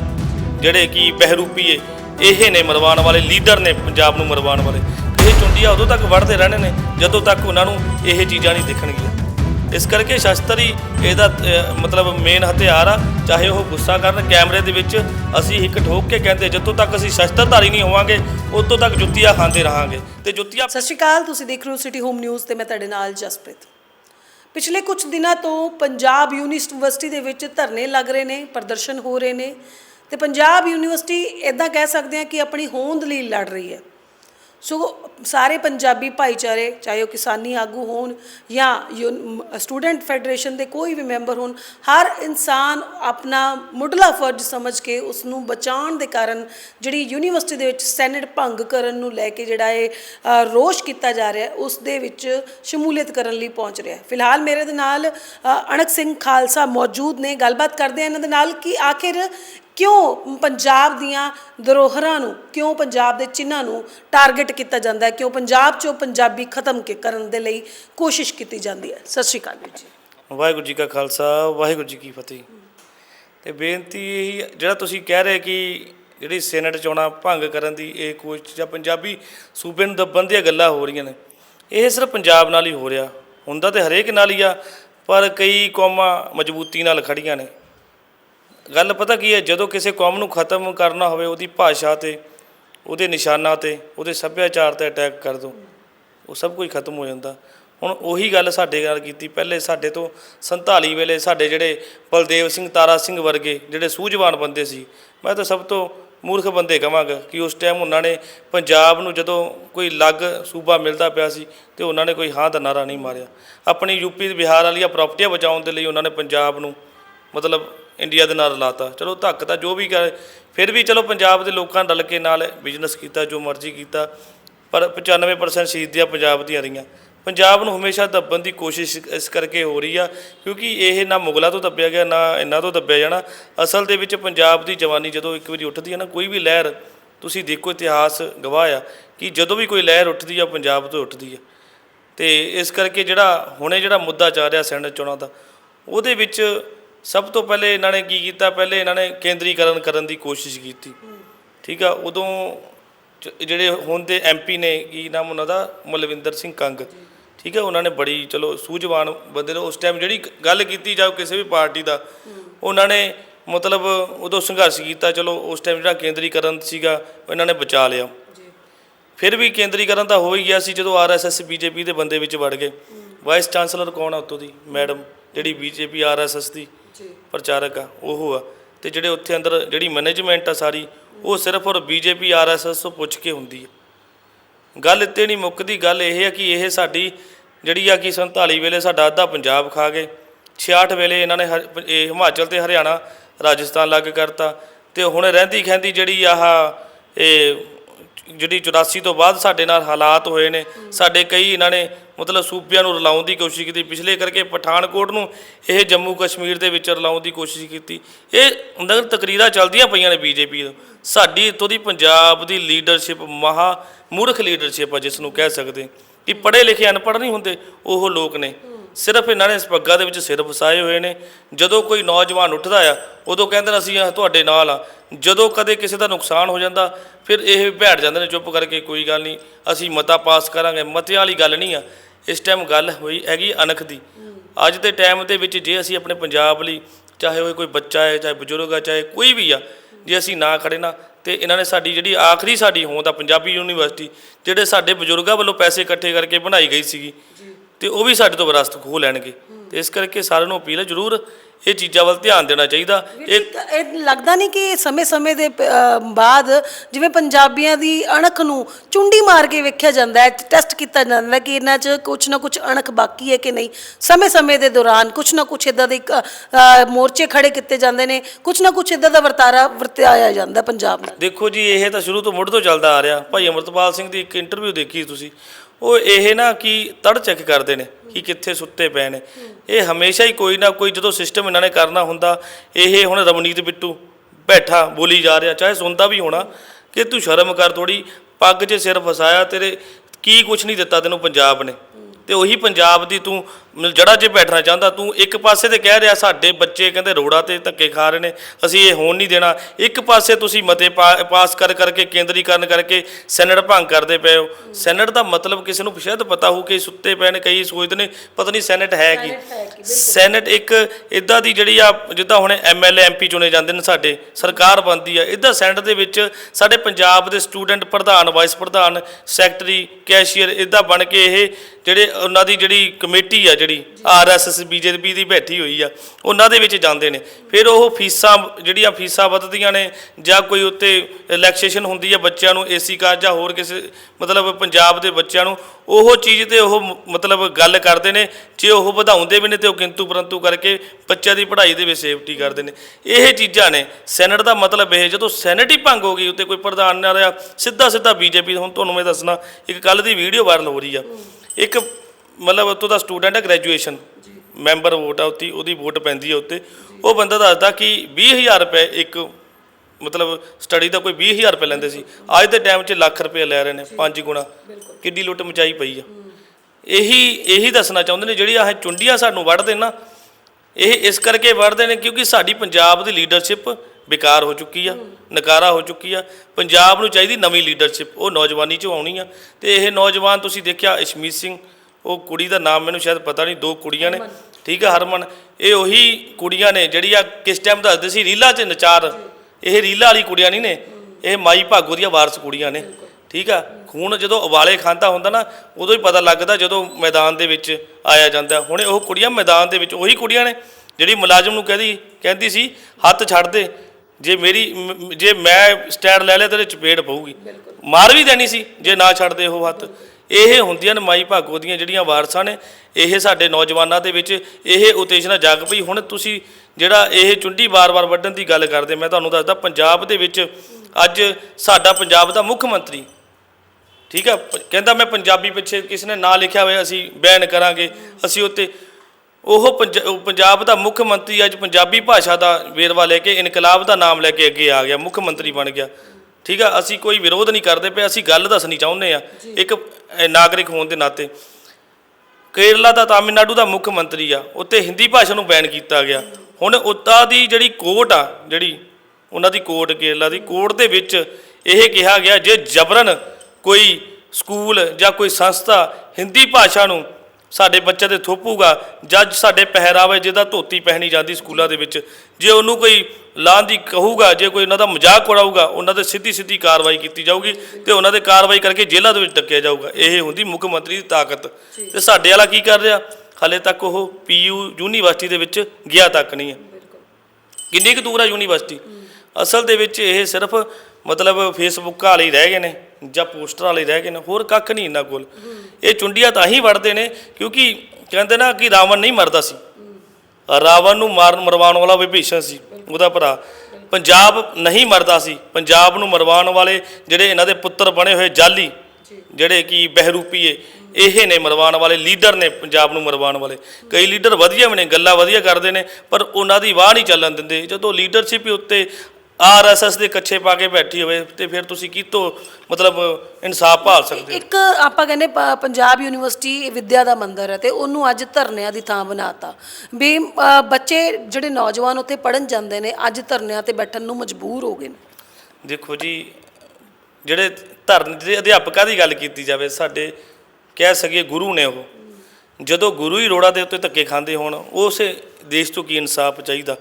ਜਿਹੜੇ ਕੀ ਬਹਿਰੂਪੀਏ ਇਹ ਨੇ ਮਰਵਾਉਣ ਵਾਲੇ, ਲੀਡਰ ਨੇ ਪੰਜਾਬ ਨੂੰ ਮਰਵਾਉਣ ਵਾਲੇ। ਇਹ ਚੁੰਡੀਆਂ ਉਦੋਂ ਤੱਕ ਵੜਦੇ ਰਹਿਣੇ ਨੇ, ਜਦੋਂ ਤੱਕ ਉਹਨਾਂ ਨੂੰ ਇਹ ਚੀਜ਼ਾਂ ਨਹੀਂ ਦਿਖਣਗੀਆਂ। ਇਸ ਕਰਕੇ ਸ਼ਸਤਰ ਹੀ ਇਹਦਾ ਮਤਲਬ ਮੇਨ ਹਥਿਆਰ ਆ। ਚਾਹੇ ਉਹ ਗੁੱਸਾ ਕਰਨ, ਕੈਮਰੇ ਦੇ ਵਿੱਚ ਅਸੀਂ ਇੱਕ ਠੋਕ ਕੇ ਕਹਿੰਦੇ ਜਦੋਂ ਤੱਕ ਅਸੀਂ ਸ਼ਸਤਰਧਾਰੀ ਨਹੀਂ ਹੋਵਾਂਗੇ ਉਦੋਂ ਤੱਕ ਜੁੱਤੀਆਂ ਖਾਂਦੇ ਰਹਾਂਗੇ। ਤੇ ਜੁੱਤੀਆਂ ਸਤਿ ਸ਼੍ਰੀ ਅਕਾਲ, ਤੁਸੀਂ ਦੇਖ ਰਹੇ ਹੋ ਸਿਟੀ ਹੋਮ ਨਿਊਜ਼ ਤੇ ਮੈਂ ਤੁਹਾਡੇ ਨਾਲ ਜਸਪ੍ਰੀਤ। ਪਿਛਲੇ ਕੁਝ ਦਿਨਾਂ ਤੋਂ ਪੰਜਾਬ ਯੂਨੀਵਰਸਿਟੀ ਦੇ ਵਿੱਚ ਧਰਨੇ ਲੱਗ ਰਹੇ ਨੇ, ਪ੍ਰਦਰਸ਼ਨ ਹੋ ਰਹੇ ਨੇ ਤੇ ਪੰਜਾਬ ਯੂਨੀਵਰਸਿਟੀ ਇਦਾਂ ਕਹਿ ਸਕਦੇ ਹਾਂ ਕਿ ਆਪਣੀ ਹੋਂਦ ਲਈ ਲੜ ਰਹੀ ਹੈ। ਸੋ ਸਾਰੇ ਪੰਜਾਬੀ ਭਾਈਚਾਰੇ ਚਾਹੇ ਉਹ ਕਿਸਾਨੀ ਆਗੂ ਹੋਣ ਜਾਂ ਸਟੂਡੈਂਟ ਫੈਡਰੇਸ਼ਨ ਦੇ ਕੋਈ ਵੀ ਮੈਂਬਰ ਹੋਣ ਹਰ ਇਨਸਾਨ ਆਪਣਾ ਮੁੱਢਲਾ ਫਰਜ਼ ਸਮਝ ਕੇ ਉਸ ਨੂੰ ਬਚਾਉਣ ਦੇ ਕਾਰਨ ਜਿਹੜੀ ਯੂਨੀਵਰਸਿਟੀ ਦੇ ਵਿੱਚ ਸੈਨੇਟ ਭੰਗ ਕਰਨ ਨੂੰ ਲੈ ਕੇ ਜਿਹੜਾ ਇਹ ਰੋਸ਼ ਕੀਤਾ ਜਾ ਰਿਹਾ ਉਸ ਦੇ ਵਿੱਚ ਸ਼ਮੂਲੀਅਤ ਕਰਨ ਲਈ ਪਹੁੰਚ ਰਿਹਾ। ਫਿਲਹਾਲ ਮੇਰੇ ਦੇ ਨਾਲ ਅ, ਅਣਖ ਸਿੰਘ ਖਾਲਸਾ ਮੌਜੂਦ ਨੇ। ਗੱਲਬਾਤ ਕਰਦੇ ਆ ਇਹਨਾਂ ਦੇ ਨਾਲ ਕਿ ਆਖਿਰ ਕਿਉਂ ਪੰਜਾਬ ਦੀਆਂ ਧਰੋਹਰਾਂ ਨੂੰ, ਕਿਉਂ ਪੰਜਾਬ ਦੇ ਚਿੰਨ੍ਹਾਂ ਨੂੰ ਟਾਰਗੇਟ ਕੀਤਾ ਜਾਂਦਾ ਹੈ? ਕਿਉਂ ਪੰਜਾਬ 'ਚੋਂ ਪੰਜਾਬੀ ਖਤਮ ਕੇ, ਕਰਨ ਦੇ ਲਈ ਕੋਸ਼ਿਸ਼ ਕੀਤੀ ਜਾਂਦੀ ਹੈ? ਸਤਿ ਸ਼੍ਰੀ ਅਕਾਲ ਵੀਰ ਜੀ। ਵਾਹਿਗੁਰੂ ਜੀ ਕਾ ਖਾਲਸਾ, ਵਾਹਿਗੁਰੂ ਜੀ ਕੀ ਫਤਿਹ। ਤੇ ਬੇਨਤੀ ਇਹੀ ਜਿਹੜਾ ਤੁਸੀਂ ਕਹਿ ਰਹੇ ਕਿ ਜਿਹੜੀ ਸੈਨੇਟ ਚੋਣਾਂ ਭੰਗ ਕਰਨ ਦੀ ਇਹ ਕੋਸ਼ਿਸ਼ ਜਾਂ ਪੰਜਾਬੀ ਸੂਬੇ ਨੂੰ ਦੱਬਣ ਦੀਆਂ ਗੱਲਾਂ ਹੋ ਰਹੀਆਂ ਨੇ, ਇਹ ਸਿਰਫ ਪੰਜਾਬ ਨਾਲ ਹੀ ਹੋ ਰਿਹਾ। ਹੁੰਦਾ ਤੇ ਹਰੇਕ ਨਾਲ ਹੀ ਆ, ਪਰ ਕਈ ਕੌਮਾਂ ਮਜ਼ਬੂਤੀ ਨਾਲ ਖੜੀਆਂ ਨੇ। ਗੱਲ ਪਤਾ ਕੀ ਹੈ, ਜਦੋਂ ਕਿਸੇ ਕੌਮ ਨੂੰ ਖਤਮ ਕਰਨਾ ਹੋਵੇ, ਉਹਦੀ ਭਾਸ਼ਾ ਤੇ, ਉਹਦੇ ਨਿਸ਼ਾਨਾਂ ਤੇ, ਉਹਦੇ ਸੱਭਿਆਚਾਰ ਤੇ ਅਟੈਕ ਕਰ ਦੋ, ਉਹ ਸਭ ਕੁਝ ਖਤਮ ਹੋ ਜਾਂਦਾ। ਹੁਣ ਉਹੀ ਗੱਲ ਸਾਡੇ ਨਾਲ ਕੀਤੀ, ਪਹਿਲੇ ਸਾਡੇ ਤੋਂ 47 ਵੇਲੇ ਸਾਡੇ ਜਿਹੜੇ ਬਲਦੇਵ ਸਿੰਘ, ਤਾਰਾ ਸਿੰਘ ਵਰਗੇ ਜਿਹੜੇ ਸੂਝਵਾਨ ਬੰਦੇ ਸੀ, ਮੈਂ ਤਾਂ ਸਭ ਤੋਂ ਮੂਰਖ ਬੰਦੇ ਕਹਾਂਗਾ ਕਿ ਉਸ ਟਾਈਮ ਉਹਨਾਂ ਨੇ ਪੰਜਾਬ ਨੂੰ ਜਦੋਂ ਕੋਈ ਲੱਗ ਸੂਬਾ ਮਿਲਦਾ ਪਿਆ ਸੀ, ਤੇ ਉਹਨਾਂ ਨੇ ਕੋਈ ਹਾਂ ਦਾ ਨਾਰਾ ਨਹੀਂ ਮਾਰਿਆ। ਆਪਣੀ ਯੂਪੀ ਤੇ ਬਿਹਾਰ ਵਾਲੀਆਂ ਪ੍ਰਾਪਰਟੀਆਂ ਬਚਾਉਣ ਦੇ ਲਈ ਉਹਨਾਂ ਨੇ ਪੰਜਾਬ ਨੂੰ ਮਤਲਬ ਇੰਡੀਆ ਦੇ ਨਾਲ ਲਾਤਾ। ਚਲੋ ਧੱਕ ਤਾਂ ਜੋ ਵੀ ਕਰ, ਫਿਰ ਵੀ ਚਲੋ ਪੰਜਾਬ ਦੇ ਲੋਕਾਂ ਰਲ ਕੇ ਨਾਲ ਬਿਜ਼ਨਸ ਕੀਤਾ, ਜੋ ਮਰਜ਼ੀ ਕੀਤਾ, ਪਰ 95% ਸ਼ਹੀਦੀਆਂ ਪੰਜਾਬ ਦੀਆਂ ਰਹੀਆਂ। ਪੰਜਾਬ ਨੂੰ ਹਮੇਸ਼ਾ ਦੱਬਣ ਦੀ ਕੋਸ਼ਿਸ਼ ਇਸ ਕਰਕੇ ਹੋ ਰਹੀ ਆ, ਕਿਉਂਕਿ ਇਹ ਨਾ ਮੁਗਲਾਂ ਤੋਂ ਦੱਬਿਆ ਗਿਆ, ਨਾ ਇਹਨਾਂ ਤੋਂ ਦੱਬਿਆ ਜਾਣਾ। ਅਸਲ ਦੇ ਵਿੱਚ ਪੰਜਾਬ ਦੀ ਜਵਾਨੀ ਜਦੋਂ ਇੱਕ ਵਾਰੀ ਉੱਠਦੀ ਹੈ ਨਾ, ਕੋਈ ਵੀ ਲਹਿਰ, ਤੁਸੀਂ ਦੇਖੋ ਇਤਿਹਾਸ ਗਵਾਹ ਆ, ਕਿ ਜਦੋਂ ਵੀ ਕੋਈ ਲਹਿਰ ਉੱਠਦੀ ਆ, ਪੰਜਾਬ ਤੋਂ ਉੱਠਦੀ ਆ। ਤੇ ਇਸ ਕਰਕੇ ਜਿਹੜਾ ਹੁਣੇ ਜਿਹੜਾ ਮੁੱਦਾ ਚੱਲ ਰਿਹਾ ਸੈਨੇਟ ਚੋਣਾਂ ਦਾ, ਉਹਦੇ ਵਿੱਚ ਸਭ ਤੋਂ ਪਹਿਲੇ ਇਹਨਾਂ ਨੇ ਕੀ ਕੀਤਾ? ਪਹਿਲੇ ਇਹਨਾਂ ਨੇ ਕੇਂਦਰੀਕਰਨ ਕਰਨ ਦੀ ਕੋਸ਼ਿਸ਼ ਕੀਤੀ। ਠੀਕ ਆ? ਉਦੋਂ ਜਿਹੜੇ ਹੁਣ ਦੇ ਐਮਪੀ ਨੇ ਕੀ ਨਾਮ ਉਹਨਾਂ ਦਾ? ਮਲਵਿੰਦਰ ਸਿੰਘ ਕੰਗ। ਠੀਕ ਹੈ ਉਹਨਾਂ ਨੇ ਬੜੀ ਚਲੋ ਸੂਝਵਾਨ ਬੰਦੇ ਨੇ। ਉਸ ਟਾਈਮ ਜਿਹੜੀ ਗੱਲ ਕੀਤੀ ਜਾਓ ਕਿਸੇ ਵੀ ਪਾਰਟੀ ਦਾ ਉਹਨਾਂ ਨੇ ਮਤਲਬ ਉਦੋਂ ਸੰਘਰਸ਼ ਕੀਤਾ। ਚਲੋ ਉਸ ਟਾਈਮ ਜਿਹੜਾ ਕੇਂਦਰੀਕਰਨ ਸੀਗਾ ਇਹਨਾਂ ਨੇ ਬਚਾ ਲਿਆ। ਫਿਰ ਵੀ ਕੇਂਦਰੀਕਰਨ ਤਾਂ ਹੋ ਹੀ ਗਿਆ ਸੀ ਜਦੋਂ ਆਰਐਸਐਸ ਬੀਜੇਪੀ ਦੇ ਬੰਦੇ ਵਿੱਚ ਵੜ ਗਏ। ਵਾਈਸ ਚਾਂਸਲਰ ਕੌਣ ਆ ਉੱਤੋਂ ਦੀ? ਮੈਡਮ ਜਿਹੜੀ ਬੀਜੇਪੀ ਆਰਐਸਐਸ ਦੀ। ਜੀ। ਪ੍ਰਚਾਰਕ ਆ, ਉਹ ਆ। ਤੇ ਜਿਹੜੇ ਉੱਥੇ ਅੰਦਰ ਜਿਹੜੀ ਮੈਨੇਜਮੈਂਟ ਆ ਸਾਰੀ, ਉਹ ਸਿਰਫ ਔਰ ਬੀਜੇਪੀ, ਆਰਐਸਐਸ ਤੋਂ ਪੁੱਛ ਕੇ ਹੁੰਦੀ ਹੈ ਗੱਲ ਇੱਥੇ ਨਹੀਂ ਮੁੱਕਦੀ, ਗੱਲ ਇਹ ਹੈ ਕਿ ਇਹ ਸਾਡੀ ਜਿਹੜੀ ਆ ਕਿ 47 ਵੇਲੇ ਸਾਡਾ ਅੱਧਾ ਪੰਜਾਬ ਖਾ ਗਏ 66 ਵੇਲੇ ਇਹਨਾਂ ਨੇ ਇਹ ਹਿਮਾਚਲ ਤੇ ਹਰਿਆਣਾ, ਰਾਜਸਥਾਨ ਲੱਗ ਕਰਤਾ। ਤੇ ਹੁਣ ਰਹਿੰਦੀ ਖੈਂਦੀ ਜਿਹੜੀ ਆਹ, ਇਹ ਜਿਹੜੀ 84 ਤੋਂ ਬਾਅਦ ਸਾਡੇ ਨਾਲ ਹਾਲਾਤ ਹੋਏ ਨੇ, ਸਾਡੇ ਕਈ ਇਹਨਾਂ ਨੇ ਮਤਲਬ ਸੂਬਿਆਂ ਨੂੰ ਰਲਾਉਣ ਦੀ ਕੋਸ਼ਿਸ਼ ਕੀਤੀ। ਪਿਛਲੇ ਕਰਕੇ ਪਠਾਨਕੋਟ ਨੂੰ ਇਹ ਜੰਮੂ ਕਸ਼ਮੀਰ ਦੇ ਵਿੱਚ ਰਲਾਉਣ ਦੀ ਕੋਸ਼ਿਸ਼ ਕੀਤੀ। ਇਹ ਨਗਰ ਤਕਰੀਰਾਂ ਚੱਲਦੀਆਂ ਪਈਆਂ ਨੇ ਬੀਜੇਪੀ ਤੋਂ। ਸਾਡੀ ਇੱਥੋਂ ਦੀ ਪੰਜਾਬ ਦੀ ਲੀਡਰਸ਼ਿਪ ਮਹਾ ਮੂਰਖ ਲੀਡਰਸ਼ਿਪ ਆ ਜਿਸ ਨੂੰ ਕਹਿ ਸਕਦੇ। ਕਿ ਪੜ੍ਹੇ ਲਿਖੇ ਅਨਪੜ੍ਹ ਨਹੀਂ ਹੁੰਦੇ, ਉਹ ਲੋਕ ਨੇ। ਸਿਰਫ ਇਹਨਾਂ ਨੇ ਇਸ ਪੱਗਾਂ ਦੇ ਵਿੱਚ ਸਿਰ ਫਸਾਏ ਹੋਏ ਨੇ। ਜਦੋਂ ਕੋਈ ਨੌਜਵਾਨ ਉੱਠਦਾ ਆ, ਉਦੋਂ ਕਹਿੰਦੇ ਨੇ, ਅਸੀਂ ਤੁਹਾਡੇ ਨਾਲ ਆ। ਜਦੋਂ ਕਦੇ ਕਿਸੇ ਦਾ ਨੁਕਸਾਨ ਹੋ ਜਾਂਦਾ, ਫਿਰ ਇਹ ਬੈਠ ਜਾਂਦੇ ਨੇ ਚੁੱਪ ਕਰਕੇ, ਕੋਈ ਗੱਲ ਨਹੀਂ, ਅਸੀਂ ਮਤਾ ਪਾਸ ਕਰਾਂਗੇ। ਮਤਿਆਂ ਵਾਲੀ ਗੱਲ ਨਹੀਂ ਆ। ਇਸ ਟਾਈਮ ਗੱਲ ਹੋਈ ਹੈਗੀ ਅਣਖ ਦੀ। ਅੱਜ ਦੇ ਟਾਈਮ ਦੇ ਵਿੱਚ ਜੇ ਅਸੀਂ ਆਪਣੇ ਪੰਜਾਬ ਲਈ ਚਾਹੇ ਉਹ ਕੋਈ ਬੱਚਾ ਹੈ, ਚਾਹੇ ਬਜ਼ੁਰਗ ਹੈ ਚਾਹੇ ਕੋਈ ਵੀ ਆ, ਜੇ ਅਸੀਂ ਨਾ ਖੜੇ ਨਾ, ਤੇ ਇਹਨਾਂ ਨੇ ਸਾਡੀ ਜਿਹੜੀ ਆਖਰੀ ਸਾਡੀ ਹੋਂਦ ਆ, ਪੰਜਾਬੀ ਯੂਨੀਵਰਸਿਟੀ, ਜਿਹੜੇ ਸਾਡੇ ਬਜ਼ੁਰਗਾਂ ਵੱਲੋਂ ਪੈਸੇ ਇਕੱਠੇ ਕਰਕੇ ਬਣਾਈ ਗਈ ਸੀਗੀ ਤੇ ਉਹ ਵੀ ਸਾਡੇ ਤੋਂ ਵਿਰਾਸਤ ਖੋਹ ਲੈਣਗੇ। ਤੇ ਇਸ ਕਰਕੇ ਸਾਰਿਆਂ ਨੂੰ ਅਪੀਲ ਹੈ ਜ਼ਰੂਰ ਇਹ ਚੀਜ਼ਾਂ ਵੱਲ ਧਿਆਨ ਦੇਣਾ ਚਾਹੀਦਾ। ਇਹ ਲੱਗਦਾ ਨਹੀਂ ਕਿ ਸਮੇਂ-ਸਮੇਂ ਦੇ ਬਾਅਦ ਜਿਵੇਂ ਪੰਜਾਬੀਆਂ ਦੀ ਅਣਖ ਨੂੰ ਚੁੰਡੀ ਮਾਰ ਕੇ ਵੇਖਿਆ ਜਾਂਦਾ ਹੈ ਟੈਸਟ ਕੀਤਾ ਜਾਂਦਾ ਹੈ ਕਿ ਇਹਨਾਂ 'ਚ ਕੁਝ ਨਾ ਕੁਝ ਅਣਖ ਬਾਕੀ ਹੈ ਕਿ ਨਹੀਂ। ਸਮੇਂ-ਸਮੇਂ ਦੇ ਦੌਰਾਨ ਕੁਝ ਨਾ ਕੁਝ ਇਦਾਂ ਦੇ ਇੱਕ, ਮੋਰਚੇ ਖੜੇ ਕੀਤੇ ਜਾਂਦੇ ਨੇ ਕੁਝ ਨਾ ਕੁਝ ਇਦਾਂ ਦਾ ਵਰਤਾਰਾ ਵਰਤਾਇਆ ਜਾਂਦਾ ਪੰਜਾਬ ਨਾਲ। ਦੇਖੋ ਜੀ ਇਹ ਤਾਂ ਸ਼ੁਰੂ ਤੋਂ ਮੁੱਢ ਤੋਂ ਚੱਲਦਾ ਆ ਰਿਹਾ। ਭਾਈ ਅਮਰਤਪਾਲ ਸਿੰਘ ਦੀ ਇੱਕ ਇੰਟਰਵਿਊ ਦੇਖੀ ਤੁਸੀਂ। ਉਹ ਇਹ ਨਾ ਕਿ ਤੜ ਚੈੱਕ ਕਰਦੇ ਨੇ ਕਿ ਕਿੱਥੇ ਸੁੱਤੇ ਪਏ ਨੇ। ਇਹ ਹਮੇਸ਼ਾ ਹੀ ਕੋਈ ਨਾ ਕੋਈ ਜਦੋਂ ਸਿਸਟਮ ਇਹਨਾਂ ਨੇ ਕਰਨਾ ਹੁੰਦਾ, ਇਹ ਹੁਣ ਰਵਨੀਤ ਬਿੱਟੂ ਬੈਠਾ, ਬੋਲੀ ਜਾ ਰਿਹਾ, ਚਾਹੇ ਸੁਣਦਾ ਵੀ ਹੋਣਾ, ਕਿ ਤੂੰ ਸ਼ਰਮ ਕਰ ਥੋੜੀ ਪੱਗ 'ਚ ਸਿਰ ਫਸਾਇਆ ਤੇਰੇ, ਕੀ ਕੁਛ ਨਹੀਂ ਦਿੱਤਾ ਤੈਨੂੰ ਪੰਜਾਬ ਨੇ। ਤੇ ਉਹੀ ਪੰਜਾਬ ਦੀ ਤੂੰ ਜੜਾ 'ਚ ਬੈਠਣਾ ਚਾਹੁੰਦਾ ਤੂੰ ਇੱਕ ਪਾਸੇ ਤੇ ਕਹਿ ਰਿਹਾ ਸਾਡੇ ਬੱਚੇ ਕਹਿੰਦੇ ਰੋੜਾ ਤੇ ਧੱਕੇ ਖਾ ਰਹੇ ਨੇ ਅਸੀਂ ਇਹ ਹੋਣ ਨਹੀਂ ਦੇਣਾ। ਇੱਕ ਪਾਸੇ ਤੁਸੀਂ ਮਤੇ ਪਾਸ ਕਰ ਕਰਕੇ ਕੇਂਦਰੀਕਰਨ ਕਰਕੇ ਸੈਨੇਟ ਭੰਗ ਕਰਦੇ ਪਏ ਹੋ। ਸੈਨੇਟ ਦਾ ਮਤਲਬ ਕਿਸੇ ਨੂੰ ਸ਼ਾਇਦ ਪਤਾ ਹੋ ਕਿ ਸੁੱਤੇ ਪਏ ਨੇ ਕਈ ਸੋਚਦੇ ਨੇ ਪਤਾ ਨਹੀਂ ਸੈਨੇਟ ਹੈ ਕੀ। ਸੈਨੇਟ ਇੱਕ ਇਦਾਂ ਦੀ ਜਿਹੜੀ ਆ ਜਿੱਦਾਂ ਹੁਣ ਐਮਐਲਏ ਐਮਪੀ ਚੁਣੇ ਜਾਂਦੇ ਨੇ ਸਾਡੇ ਸਰਕਾਰ ਬਣਦੀ ਆ ਇਦਾਂ ਸੈਨੇਟ ਦੇ ਵਿੱਚ ਸਾਡੇ ਪੰਜਾਬ ਦੇ ਸਟੂਡੈਂਟ ਪ੍ਰਧਾਨ ਵਾਈਸ ਪ੍ਰਧਾਨ ਸੈਕਟਰੀ ਕੈਸ਼ੀਅਰ ਇਦਾਂ ਬਣ ਕੇ ਇਹ ਜਿਹੜੇ ਉਹਨਾਂ ਦੀ ਜਿਹੜੀ ਕਮੇਟੀ ਆ ਜਿਹੜੀ ਆਰਐਸਐਸ, ਬੀਜੇਪੀ ਦੀ ਬੈਠੀ ਹੋਈ ਆ, ਉਹਨਾਂ ਦੇ ਵਿੱਚ ਜਾਂਦੇ ਨੇ। ਫਿਰ ਉਹ ਫੀਸਾਂ, ਜਿਹੜੀਆਂ ਫੀਸਾਂ ਵੱਧਦੀਆਂ ਨੇ, ਜਾਂ ਕੋਈ ਉੱਤੇ ਰਿਲੈਕਸੇਸ਼ਨ ਹੁੰਦੀ ਆ ਬੱਚਿਆਂ ਨੂੰ, ਏਸੀ ਕਾਰ ਜਾਂ ਹੋਰ ਕਿਸੇ, ਮਤਲਬ ਪੰਜਾਬ ਦੇ ਬੱਚਿਆਂ ਨੂੰ, ਉਹ ਚੀਜ਼ ਤੇ ਉਹ ਮਤਲਬ ਗੱਲ ਕਰਦੇ ਨੇ, ਜੇ ਉਹ ਵਧਾਉਂਦੇ ਵੀ ਨੇ ਤੇ ਉਹ ਕਿੰਤੂ ਪਰੰਤੂ ਕਰਕੇ ਬੱਚਿਆਂ ਦੀ ਪੜ੍ਹਾਈ ਦੇ ਵਿੱਚ ਸੇਫਟੀ ਕਰਦੇ ਨੇ। ਇਹ ਚੀਜ਼ਾਂ ਨੇ। ਸੈਨੇਟ ਦਾ ਮਤਲਬ ਇਹ, ਜਦੋਂ ਸੈਨੇਟ ਹੀ ਭੰਗ ਹੋ ਗਈ, ਉੱਤੇ ਕੋਈ ਪ੍ਰਧਾਨ ਨਾ ਰਿਹਾ ਸਿੱਧਾ ਸਿੱਧਾ ਬੀਜੇਪੀ, ਹੁਣ ਤੁਹਾਨੂੰ ਮੈਂ ਦੱਸਣਾ, ਇੱਕ ਕੱਲ ਦੀ ਵੀਡੀਓ ਵਾਇਰਲ ਹੋ ਰਹੀ ਆ। ਇੱਕ ਮਤਲਬ ਉੱਥੋਂ ਦਾ ਸਟੂਡੈਂਟ ਹੈ ਗ੍ਰੈਜੂਏਸ਼ਨ ਮੈਂਬਰ ਵੋਟ ਆ ਉੱਤੀ ਉਹਦੀ ਵੋਟ ਪੈਂਦੀ ਹੈ ਉੱਤੇ ਉਹ ਬੰਦਾ ਦੱਸਦਾ ਕਿ 20000 ਰੁਪਏ ਇੱਕ ਮਤਲਬ ਸਟੱਡੀ ਦਾ ਕੋਈ 20000 ਰੁਪਏ ਲੈਂਦੇ ਸੀ। ਅੱਜ ਦੇ ਟਾਈਮ 'ਚ ਲੱਖ ਰੁਪਏ ਲੈ ਰਹੇ ਨੇ ਪੰਜ ਗੁਣਾ। ਕਿੱਡੀ ਲੁੱਟ ਮਚਾਈ ਪਈ ਆ। ਇਹੀ ਇਹੀ ਦੱਸਣਾ ਚਾਹੁੰਦੇ ਨੇ ਜਿਹੜੀ ਆਹ ਚੁੰਡੀਆਂ ਸਾਨੂੰ ਵੜਦੇ ਨਾ ਇਹ ਇਸ ਕਰਕੇ ਵੜਦੇ ਨੇ ਕਿਉਂਕਿ ਸਾਡੀ ਪੰਜਾਬ ਦੀ ਲੀਡਰਸ਼ਿਪ ਬੇਕਾਰ ਹੋ ਚੁੱਕੀ ਆ ਨਕਾਰਾ ਹੋ ਚੁੱਕੀ ਆ। ਪੰਜਾਬ ਨੂੰ ਚਾਹੀਦੀ ਨਵੀਂ ਲੀਡਰਸ਼ਿਪ ਉਹ ਨੌਜਵਾਨੀ ਚ ਆਉਣੀ ਆ। ਤੇ ਇਹ ਨੌਜਵਾਨ ਤੁਸੀਂ ਦੇਖਿਆ ਇਸ਼ਮੀਤ ਸਿੰਘ ਉਹ ਕੁੜੀ ਦਾ ਨਾਮ ਮੈਨੂੰ ਸ਼ਾਇਦ ਪਤਾ ਨਹੀਂ ਦੋ ਕੁੜੀਆਂ ਨੇ। ਠੀਕ ਆ ਹਰਮਨ। ਇਹ ਉਹੀ ਕੁੜੀਆਂ ਨੇ ਜਿਹੜੀਆਂ ਕਿਸ ਟਾਈਮ ਦੱਸਦੇ ਸੀ ਰੀਲਾ 'ਚ ਨਚਾਰ। ਇਹ ਰੀਲਾ ਵਾਲੀ ਕੁੜੀਆਂ ਨਹੀਂ ਨੇ। ਇਹ ਮਾਈ ਭਾਗੋ ਦੀਆਂ ਵਾਰਸ ਕੁੜੀਆਂ ਨੇ। ਠੀਕ ਆ ਖੂਨ ਜਦੋਂ ਉਬਾਲੇ ਖਾਂਦਾ ਹੁੰਦਾ ਨਾ ਉਦੋਂ ਹੀ ਪਤਾ ਲੱਗਦਾ ਜਦੋਂ ਮੈਦਾਨ ਦੇ ਵਿੱਚ ਆਇਆ ਜਾਂਦਾ। ਹੁਣ ਉਹ ਕੁੜੀਆਂ ਮੈਦਾਨ ਦੇ ਵਿੱਚ ਉਹੀ ਕੁੜੀਆਂ ਨੇ ਜਿਹੜੀ ਮੁਲਾਜ਼ਮ ਨੂੰ ਕਹਿੰਦੀ ਕਹਿੰਦੀ ਸੀ ਹੱਥ ਛੱਡ ਦੇ ਜੇ ਮੇਰੀ ਜੇ ਮੈਂ ਸਟੈਂਡ ਲੈ ਲਿਆ ਤੇਰੇ ਚਪੇੜ ਪਊਗੀ। ਮਾਰ ਵੀ ਦੇਣੀ ਸੀ ਜੇ ਨਾ ਛੱਡਦੇ ਉਹ ਹੱਥ। ਇਹ ਹੁੰਦੀਆਂ ਨੇ ਮਾਈ ਭਾਗੋ ਦੀਆਂ ਜਿਹੜੀਆਂ ਵਾਰਸਾਂ ਨੇ, ਇਹ ਸਾਡੇ ਨੌਜਵਾਨਾਂ ਦੇ ਵਿੱਚ ਇਹ ਉਤੇਜਨਾ ਜਾਗ ਪਈ। ਹੁਣ ਤੁਸੀਂ ਜਿਹੜਾ ਇਹ ਚੁੰਡੀ ਵਾਰ-ਵਾਰ ਵੱਢਣ ਦੀ ਗੱਲ ਕਰਦੇ, ਮੈਂ ਤੁਹਾਨੂੰ ਦੱਸਦਾ ਪੰਜਾਬ ਦੇ ਵਿੱਚ ਅੱਜ ਸਾਡਾ ਪੰਜਾਬ ਦਾ ਮੁੱਖ ਮੰਤਰੀ, ਠੀਕ ਆ ਪ- ਕਹਿੰਦਾ ਮੈਂ ਪੰਜਾਬੀ ਪਿੱਛੇ ਕਿਸ ਨੇ ਨਾਂ ਲਿਖਿਆ ਹੋਇਆ, ਅਸੀਂ ਬੈਨ ਕਰਾਂਗੇ, ਅਸੀਂ ਉੱਤੇ ਉਹ ਪੰਜਾਬ ਦਾ ਮੁੱਖ ਮੰਤਰੀ ਅੱਜ ਪੰਜਾਬੀ ਭਾਸ਼ਾ ਦਾ ਵੇਰਵਾ ਲੈ ਕੇ ਇਨਕਲਾਬ ਦਾ ਨਾਮ ਲੈ ਕੇ ਅੱਗੇ ਆ ਗਿਆ, ਮੁੱਖ ਮੰਤਰੀ ਬਣ ਗਿਆ। ਠੀਕ ਆ ਅਸੀਂ ਕੋਈ ਵਿਰੋਧ ਨਹੀਂ ਕਰਦੇ ਪਏ ਅਸੀਂ ਗੱਲ ਦੱਸਣੀ ਚਾਹੁੰਦੇ ਆ। ਇੱਕ ਨਾਗਰਿਕ ਹੋਣ ਦੇ ਨਾਤੇ ਕੇਰਲਾ ਦਾ ਤਾਮਿਲਨਾਡੂ ਦਾ ਮੁੱਖ ਮੰਤਰੀ ਆ ਉੱਤੇ ਹਿੰਦੀ ਭਾਸ਼ਾ ਨੂੰ ਬੈਨ ਕੀਤਾ ਗਿਆ। ਹੁਣ ਉੱਤਾ ਦੀ ਜਿਹੜੀ ਕੋਰਟ ਆ ਜਿਹੜੀ ਉਹਨਾਂ ਦੀ ਕੋਰਟ ਕੇਰਲਾ ਦੀ ਕੋਰਟ ਦੇ ਵਿੱਚ ਇਹ ਕਿਹਾ ਗਿਆ ਜੇ ਜਬਰਨ ਕੋਈ ਸਕੂਲ ਜਾਂ ਕੋਈ ਸੰਸਥਾ ਹਿੰਦੀ ਭਾਸ਼ਾ ਨੂੰ ਸਾਡੇ ਬੱਚੇ ਤੇ ਥੋਪੂਗਾ ਜੱਜ ਸਾਡੇ ਪਹਿਰਾਵੇ ਜਿਹਦਾ ਧੋਤੀ ਪਹਿਨੀ ਜਾਂਦੀ ਸਕੂਲਾਂ ਦੇ ਵਿੱਚ ਜੇ ਉਹਨੂੰ ਕੋਈ ਲਾਂ ਦੀ ਕਹੂਗਾ ਜੇ ਕੋਈ ਉਹਨਾਂ ਦਾ ਮਜ਼ਾਕ ਉਡਾਊਗਾ ਉਹਨਾਂ ਤੇ ਸਿੱਧੀ ਸਿੱਧੀ ਕਾਰਵਾਈ ਕੀਤੀ ਜਾਊਗੀ ਤੇ ਉਹਨਾਂ ਤੇ ਕਾਰਵਾਈ ਕਰਕੇ ਜੇਲ੍ਹਾਂ ਦੇ ਵਿੱਚ ਡੱਕਿਆ ਜਾਊਗਾ। ਇਹ ਹੁੰਦੀ ਮੁੱਖ ਮੰਤਰੀ ਦੀ ਤਾਕਤ। ਤੇ ਸਾਡੇ ਵਾਲਾ ਕੀ ਕਰ ਰਿਹਾ? ਹਾਲੇ ਤੱਕ ਉਹ ਪੀਯੂ ਯੂਨੀਵਰਸਿਟੀ ਦੇ ਵਿੱਚ ਗਿਆ ਤੱਕ ਨਹੀਂ ਹੈ। ਕਿੰਨੀ ਕੁ ਦੂਰ ਹੈ ਯੂਨੀਵਰਸਿਟੀ? ਅਸਲ ਦੇ ਵਿੱਚ ਇਹ ਸਿਰਫ ਮਤਲਬ ਫੇਸਬੁੱਕ ਵਾਲੇ ਹੀ ਰਹਿ ਗਏ ਨੇ। ਜਾਂ ਪੋਸਟਰ ਵਾਲੇ ਰਹਿ ਗਏ ਨੇ, ਹੋਰ ਕੱਖ ਨਹੀਂ ਇਹਨਾਂ ਕੋਲ। ਇਹ ਚੁੰਡੀਆਂ ਤਾਂ ਹੀ ਵੜਦੇ ਨੇ, ਕਿਉਂਕਿ ਕਹਿੰਦੇ ਨਾ ਕਿ ਰਾਵਣ ਨਹੀਂ ਮਰਦਾ ਸੀ। ਰਾਵਣ ਨੂੰ ਮਾਰਨ, ਮਰਵਾਉਣ ਵਾਲਾ ਵਿਭੀਸ਼ਣ ਸੀ, ਉਹਦਾ ਭਰਾ। ਪੰਜਾਬ ਨਹੀਂ ਮਰਦਾ ਸੀ। ਪੰਜਾਬ ਨੂੰ ਮਰਵਾਉਣ ਵਾਲੇ ਜਿਹੜੇ ਇਹਨਾਂ ਦੇ ਪੁੱਤਰ ਬਣੇ ਹੋਏ ਜਾਲੀ, ਜਿਹੜੇ ਕਿ ਬਹਿਰੂਪੀਏ ਇਹ ਨੇ ਮਰਵਾਉਣ ਵਾਲੇ, ਲੀਡਰ ਨੇ ਪੰਜਾਬ ਨੂੰ ਮਰਵਾਉਣ ਵਾਲੇ। ਕਈ ਲੀਡਰ ਵਧੀਆ ਵੀ ਨੇ ਗੱਲਾਂ ਵਧੀਆ ਕਰਦੇ ਨੇ, ਪਰ ਉਹਨਾਂ ਦੀ ਵਾਹ ਨਹੀਂ ਚੱਲਣ ਦਿੰਦੇ। ਜਦੋਂ ਲੀਡਰਸ਼ਿਪ ਉੱਤੇ ਆਰਐਸਐਸ ਦੇ ਕੱਛੇ ਪਾ ਕੇ ਬੈਠੀ ਹੋਵੇ ਤੇ ਫਿਰ ਤੁਸੀਂ ਕਿਤੋਂ ਮਤਲਬ ਇਨਸਾਫ ਭਾਲ ਸਕਦੇ ਹੋ? ਇੱਕ ਆਪਾਂ ਕਹਿੰਦੇ ਪ- ਪੰਜਾਬ ਯੂਨੀਵਰਸਿਟੀ ਵਿਦਿਆ ਦਾ ਮੰਦਰ ਹੈ ਤੇ ਉਹਨੂੰ ਅੱਜ ਧਰਨਿਆਂ ਦੀ ਥਾਂ ਬਣਾਤਾ। ਵੀ ਅ, ਬੱਚੇ ਜਿਹੜੇ ਨੌਜਵਾਨ ਉੱਥੇ ਪੜਨ ਜਾਂਦੇ ਨੇ ਅੱਜ ਧਰਨਿਆਂ ਤੇ ਬੈਠਣ ਨੂੰ ਮਜਬੂਰ ਹੋ ਗਏ ਨੇ। ਦੇਖੋ ਜੀ ਜਿਹੜੇ ਧਰਨ ਦੇ ਅਧਿਆਪਕਾਂ ਦੀ ਗੱਲ ਕੀਤੀ ਜਾਵੇ ਸਾਡੇ ਕਹਿ ਸਕੀਏ ਗੁਰੂ ਨੇ ਉਹ। ਜਦੋਂ ਗੁਰੂ ਹੀ ਰੋੜਾ ਦੇ ਉੱਤੇ ਧੱਕੇ ਖਾਂਦੇ ਹੋਣ ਉਸ ਦੇਸ਼ ਤੋਂ ਕੀ ਇਨਸਾਫ ਚਾਹੀਦਾ?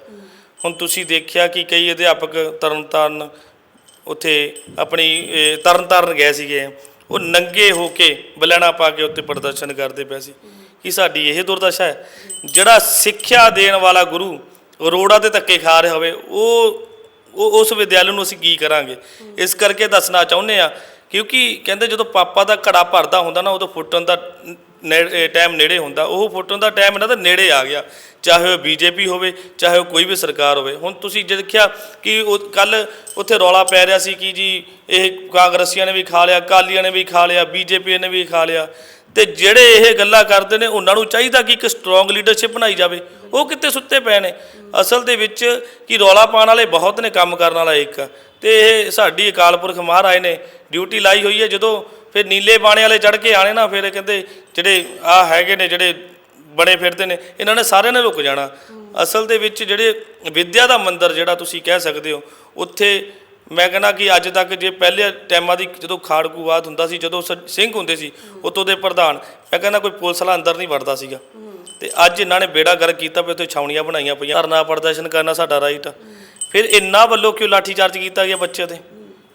ਹੁਣ ਤੁਸੀਂ ਦੇਖਿਆ ਕਿ ਕਈ ਅਧਿਆਪਕ ਤਰਨਤਾਰਨ ਉੱਥੇ ਆਪਣੀ ਇਹ, ਤਰਨਤਾਰਨ ਗਏ ਸੀਗੇ। ਉਹ ਨੰਗੇ ਹੋ ਕੇ ਬਲੈਣਾ ਪਾ ਕੇ ਉੱਤੇ ਪ੍ਰਦਰਸ਼ਨ ਕਰਦੇ ਪਏ ਸੀ। ਕਿ ਸਾਡੀ ਇਹ ਦੁਰਦਸ਼ਾ ਹੈ? ਜਿਹੜਾ ਸਿੱਖਿਆ ਦੇਣ ਵਾਲਾ ਗੁਰੂ ਰੋੜਾ ਦੇ ਧੱਕੇ ਖਾ ਰਿਹਾ ਹੋਵੇ ਉਹ ਉਹ ਉਸ ਵਿਦਿਆਲय ਨੂੰ ਅਸੀਂ ਕੀ ਕਰਾਂਗੇ? ਇਸ ਕਰਕੇ ਦੱਸਣਾ ਚਾਹੁੰਦੇ ਆ ਕਿਉਂਕਿ ਕਹਿੰਦੇ ਜਦੋਂ ਪਾਪਾ ਦਾ ਘੜਾ ਭਰਦਾ ਹੁੰਦਾ ਨਾ ਉਦੋਂ ਫੁੱਟਣ ਦਾ ਟਾਈਮ ਨੇੜੇ ਹੁੰਦਾ, ਉਹ ਫੁੱਟਣ ਦਾ ਟਾਈਮ ਇਹਨਾਂ ਦਾ ਨੇੜੇ ਆ ਗਿਆ। ਚਾਹੇ ਉਹ ਬੀਜੇਪੀ ਹੋਵੇ, ਚਾਹੇ ਉਹ ਕੋਈ ਵੀ ਸਰਕਾਰ ਹੋਵੇ। ਹੁਣ ਤੁਸੀਂ ਜੇ ਦੇਖਿਆ ਕਿ ਉਹ ਕੱਲ ਉੱਥੇ ਰੌਲਾ ਪੈ ਰਿਹਾ ਸੀ ਕਿ ਜੀ ਇਹ ਕਾਂਗਰਸੀਆਂ ਨੇ ਵੀ ਖਾ ਲਿਆ ਕਾਲੀਆਂ ਨੇ ਵੀ ਖਾ ਲਿਆ ਬੀਜੇਪੀ ਨੇ ਵੀ ਖਾ ਲਿਆ। ਤੇ ਜਿਹੜੇ ਇਹ ਗੱਲਾਂ ਕਰਦੇ ਨੇ, ਉਹਨਾਂ ਨੂੰ ਚਾਹੀਦਾ ਕਿ ਇੱਕ ਸਟਰੋਂਗ ਲੀਡਰਸ਼ਿਪ ਬਣਾਈ ਜਾਵੇ। ਉਹ ਕਿੱਥੇ ਸੁੱਤੇ ਪਏ ਨੇ? ਅਸਲ ਦੇ ਵਿੱਚ ਕਿ ਰੌਲਾ ਪਾਉਣ ਵਾਲੇ ਬਹੁਤ ਨੇ ਕੰਮ ਕਰਨ ਵਾਲਾ ਇੱਕ। ਆ। ਤੇ ਇਹ ਸਾਡੀ ਅਕਾਲ ਪੁਰਖ ਮਹਾਰਾਜ ਨੇ ਡਿਊਟੀ ਲਾਈ ਹੋਈ ਹੈ। ਜਦੋਂ ਫਿਰ ਨੀਲੇ ਬਾਣੇ ਵਾਲੇ ਚੜ ਕੇ ਆਣੇ ਨਾ, ਫਿਰ ਕਹਿੰਦੇ ਜਿਹੜੇ ਆ ਹੈਗੇ ਨੇ, ਜਿਹੜੇ ਬਣੇ ਫਿਰਦੇ ਨੇ, ਇਹਨਾਂ ਨੇ ਸਾਰਿਆਂ ਨੇ ਰੁਕ ਜਾਣਾ। ਅਸਲ ਦੇ ਵਿੱਚ ਜਿਹੜੇ ਵਿਦਿਆ ਦਾ ਮੰਦਿਰ ਜਿਹੜਾ ਤੁਸੀਂ ਕਹਿ ਸਕਦੇ ਹੋ, ਉੱਥੇ ਮੈਂ ਕਹਿੰਦਾ ਕਿ ਅੱਜ ਤੱਕ ਜੇ ਪਹਿਲੇ ਟਾਈਮਾਂ ਦੀ ਜਦੋਂ ਖਾੜਕੂਵਾਦ ਹੁੰਦਾ ਸੀ, ਜਦੋਂ ਸ- ਸਿੰਘ ਹੁੰਦੇ ਸੀ, ਉਤੋਂ ਦੇ ਪ੍ਰਧਾਨ, ਮੈਂ ਕਹਿੰਦਾ ਕੋਈ ਪੁਲਿਸ ਵਾਲਾ ਅੰਦਰ ਨਹੀਂ ਵੜਦਾ ਸੀਗਾ। ਤੇ ਅੱਜ ਇਹਨਾਂ ਨੇ ਬੇੜਾ ਗਰਕ ਕੀਤਾ ਵੀ ਉੱਥੇ ਛਾਉਣੀਆਂ ਬਣਾਈਆਂ ਪਈਆਂ। ਧਰਨਾ ਪ੍ਰਦਰਸ਼ਨ ਕਰਨਾ ਸਾਡਾ ਰਾਈਟ ਆ। ਫਿਰ ਇੰਨਾ ਵੱਲੋਂ ਕਿਉਂ ਲਾਠੀ ਚਾਰਜ ਕੀਤਾ ਗਿਆ ਬੱਚੇ ਤੇ?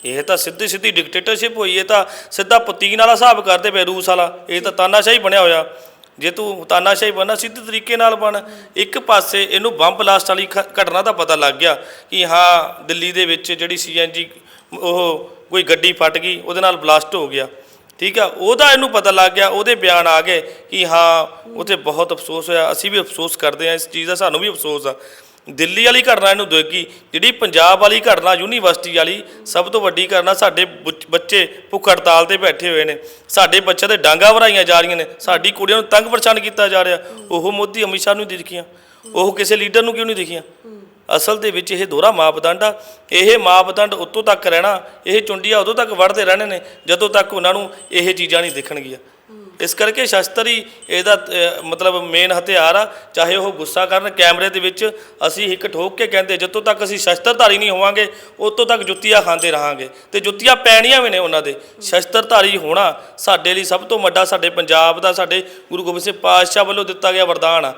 ਇਹ ਤਾਂ ਸਿੱਧੀ ਸਿੱਧੀ ਡਿਕਟੇਟਰਸ਼ਿਪ ਹੋਈ, ਇਹ ਤਾਂ ਸਿੱਧਾ ਪਤੀਨ ਵਾਲਾ ਹਿਸਾਬ ਕਰਦੇ ਪਏ, ਰੂਸ ਵਾਲਾ। ਇਹ ਤਾਂ ਤਾਨਾਸ਼ਾਹੀ ਬਣਿਆ ਹੋਇਆ। ਜੇ ਤੂੰ ਤਾਨਾਸ਼ਾਹੀ ਬਣਨਾ, ਸਿੱਧੇ ਤਰੀਕੇ ਨਾਲ ਬਣ। ਇੱਕ ਪਾਸੇ ਇਹਨੂੰ ਬੰਬ ਬਲਾਸਟ ਵਾਲੀ ਖ- ਘਟਨਾ ਦਾ ਪਤਾ ਲੱਗ ਗਿਆ ਕਿ ਹਾਂ, ਦਿੱਲੀ ਦੇ ਵਿੱਚ ਜਿਹੜੀ ਸੀਐਨਜੀ ਉਹ ਕੋਈ ਗੱਡੀ ਫਟ ਗਈ, ਉਹਦੇ ਨਾਲ ਬਲਾਸਟ ਹੋ ਗਿਆ। ਠੀਕ ਆ? ਉਹਦਾ ਇਹਨੂੰ ਪਤਾ ਲੱਗ ਗਿਆ, ਉਹਦੇ ਬਿਆਨ ਆ ਗਏ ਕਿ ਹਾਂ, ਉੱਥੇ ਬਹੁਤ ਅਫਸੋਸ ਹੋਇਆ। ਅਸੀਂ ਵੀ ਅਫਸੋਸ ਕਰਦੇ ਹਾਂ, ਇਸ ਚੀਜ਼ ਦਾ ਸਾਨੂੰ ਵੀ ਅਫਸੋਸ ਆ। ਦਿੱਲੀ ਵਾਲੀ ਘਟਨਾ ਇਹਨੂੰ ਦੋਗੀ ਜਿਹੜੀ ਪੰਜਾਬ ਵਾਲੀ ਘਟਨਾ, ਯੂਨੀਵਰਸਿਟੀ ਵਾਲੀ, ਸਭ ਤੋਂ ਵੱਡੀ ਘਟਨਾ ਸਾਡੇ ਬੱਚ- ਬੱਚੇ ਭੁੱਖ ਹੜਤਾਲ ਤੇ ਬੈਠੇ ਹੋਏ ਨੇ। ਸਾਡੇ ਬੱਚਿਆਂ ਦੇ ਡਾਂਗਾ ਭਰਾਈਆਂ ਜਾ ਰਹੀਆਂ ਨੇ। ਸਾਡੀ ਕੁੜੀਆਂ ਨੂੰ ਤੰਗ ਪਰੇਸ਼ਾਨ ਕੀਤਾ ਜਾ ਰਿਹਾ। ਉਹ ਮੋਦੀ, ਅਮਿਤ ਸ਼ਾਹ ਨੂੰ ਨਹੀਂ ਦਿਖੀਆਂ। ਉਹ ਕਿਸੇ ਲੀਡਰ ਨੂੰ ਕਿਉਂ ਨਹੀਂ ਦਿਖੀਆਂ? ਅਸਲ ਦੇ ਵਿੱਚ ਇਹ ਦੋਹਰਾ ਮਾਪਦੰਡ ਆ। ਇਹ ਮਾਪਦੰਡ ਉਤੋਂ ਤੱਕ ਰਹਿਣਾ, ਇਹ ਚੁੰਡੀਆਂ ਉਦੋਂ ਤੱਕ ਵੜਦੇ ਰਹਿਣੇ ਨੇ, ਜਦੋਂ ਤੱਕ ਉਹਨਾਂ ਨੂੰ ਇਹ ਚੀਜ਼ਾਂ ਨਹੀਂ ਦਿਖਣਗੀਆਂ। ਇਸ ਕਰਕੇ ਸ਼ਸਤਰ ਹੀ ਇਹਦਾ ਮਤਲਬ ਮੇਨ ਹਥਿਆਰ ਆ। ਚਾਹੇ ਉਹ ਗੁੱਸਾ ਕਰਨ ਕੈਮਰੇ ਦੇ ਵਿੱਚ ਅਸੀਂ ਇੱਕ ਠੋਕ ਕੇ ਕਹਿੰਦੇ ਜਦੋਂ ਤੱਕ ਅਸੀਂ ਸ਼ਸਤਰਧਾਰੀ ਨਹੀਂ ਹੋਵਾਂਗੇ ਉਦੋਂ ਤੱਕ ਜੁੱਤੀਆਂ ਖਾਂਦੇ ਰਹਾਂਗੇ। ਤੇ ਜੁੱਤੀਆਂ ਪੈਣੀਆਂ ਵੀ ਨੇ ਉਹਨਾਂ ਦੇ। ਸ਼ਸਤਰਧਾਰੀ ਹੋਣਾ ਸਾਡੇ ਲਈ ਸਭ ਤੋਂ ਵੱਡਾ, ਸਾਡੇ ਪੰਜਾਬ ਦਾ, ਸਾਡੇ ਗੁਰੂ ਗੋਬਿੰਦ ਸਿੰਘ ਪਾਤਸ਼ਾਹ ਵੱਲੋਂ ਦਿੱਤਾ ਗਿਆ ਵਰਦਾਨ ਆ।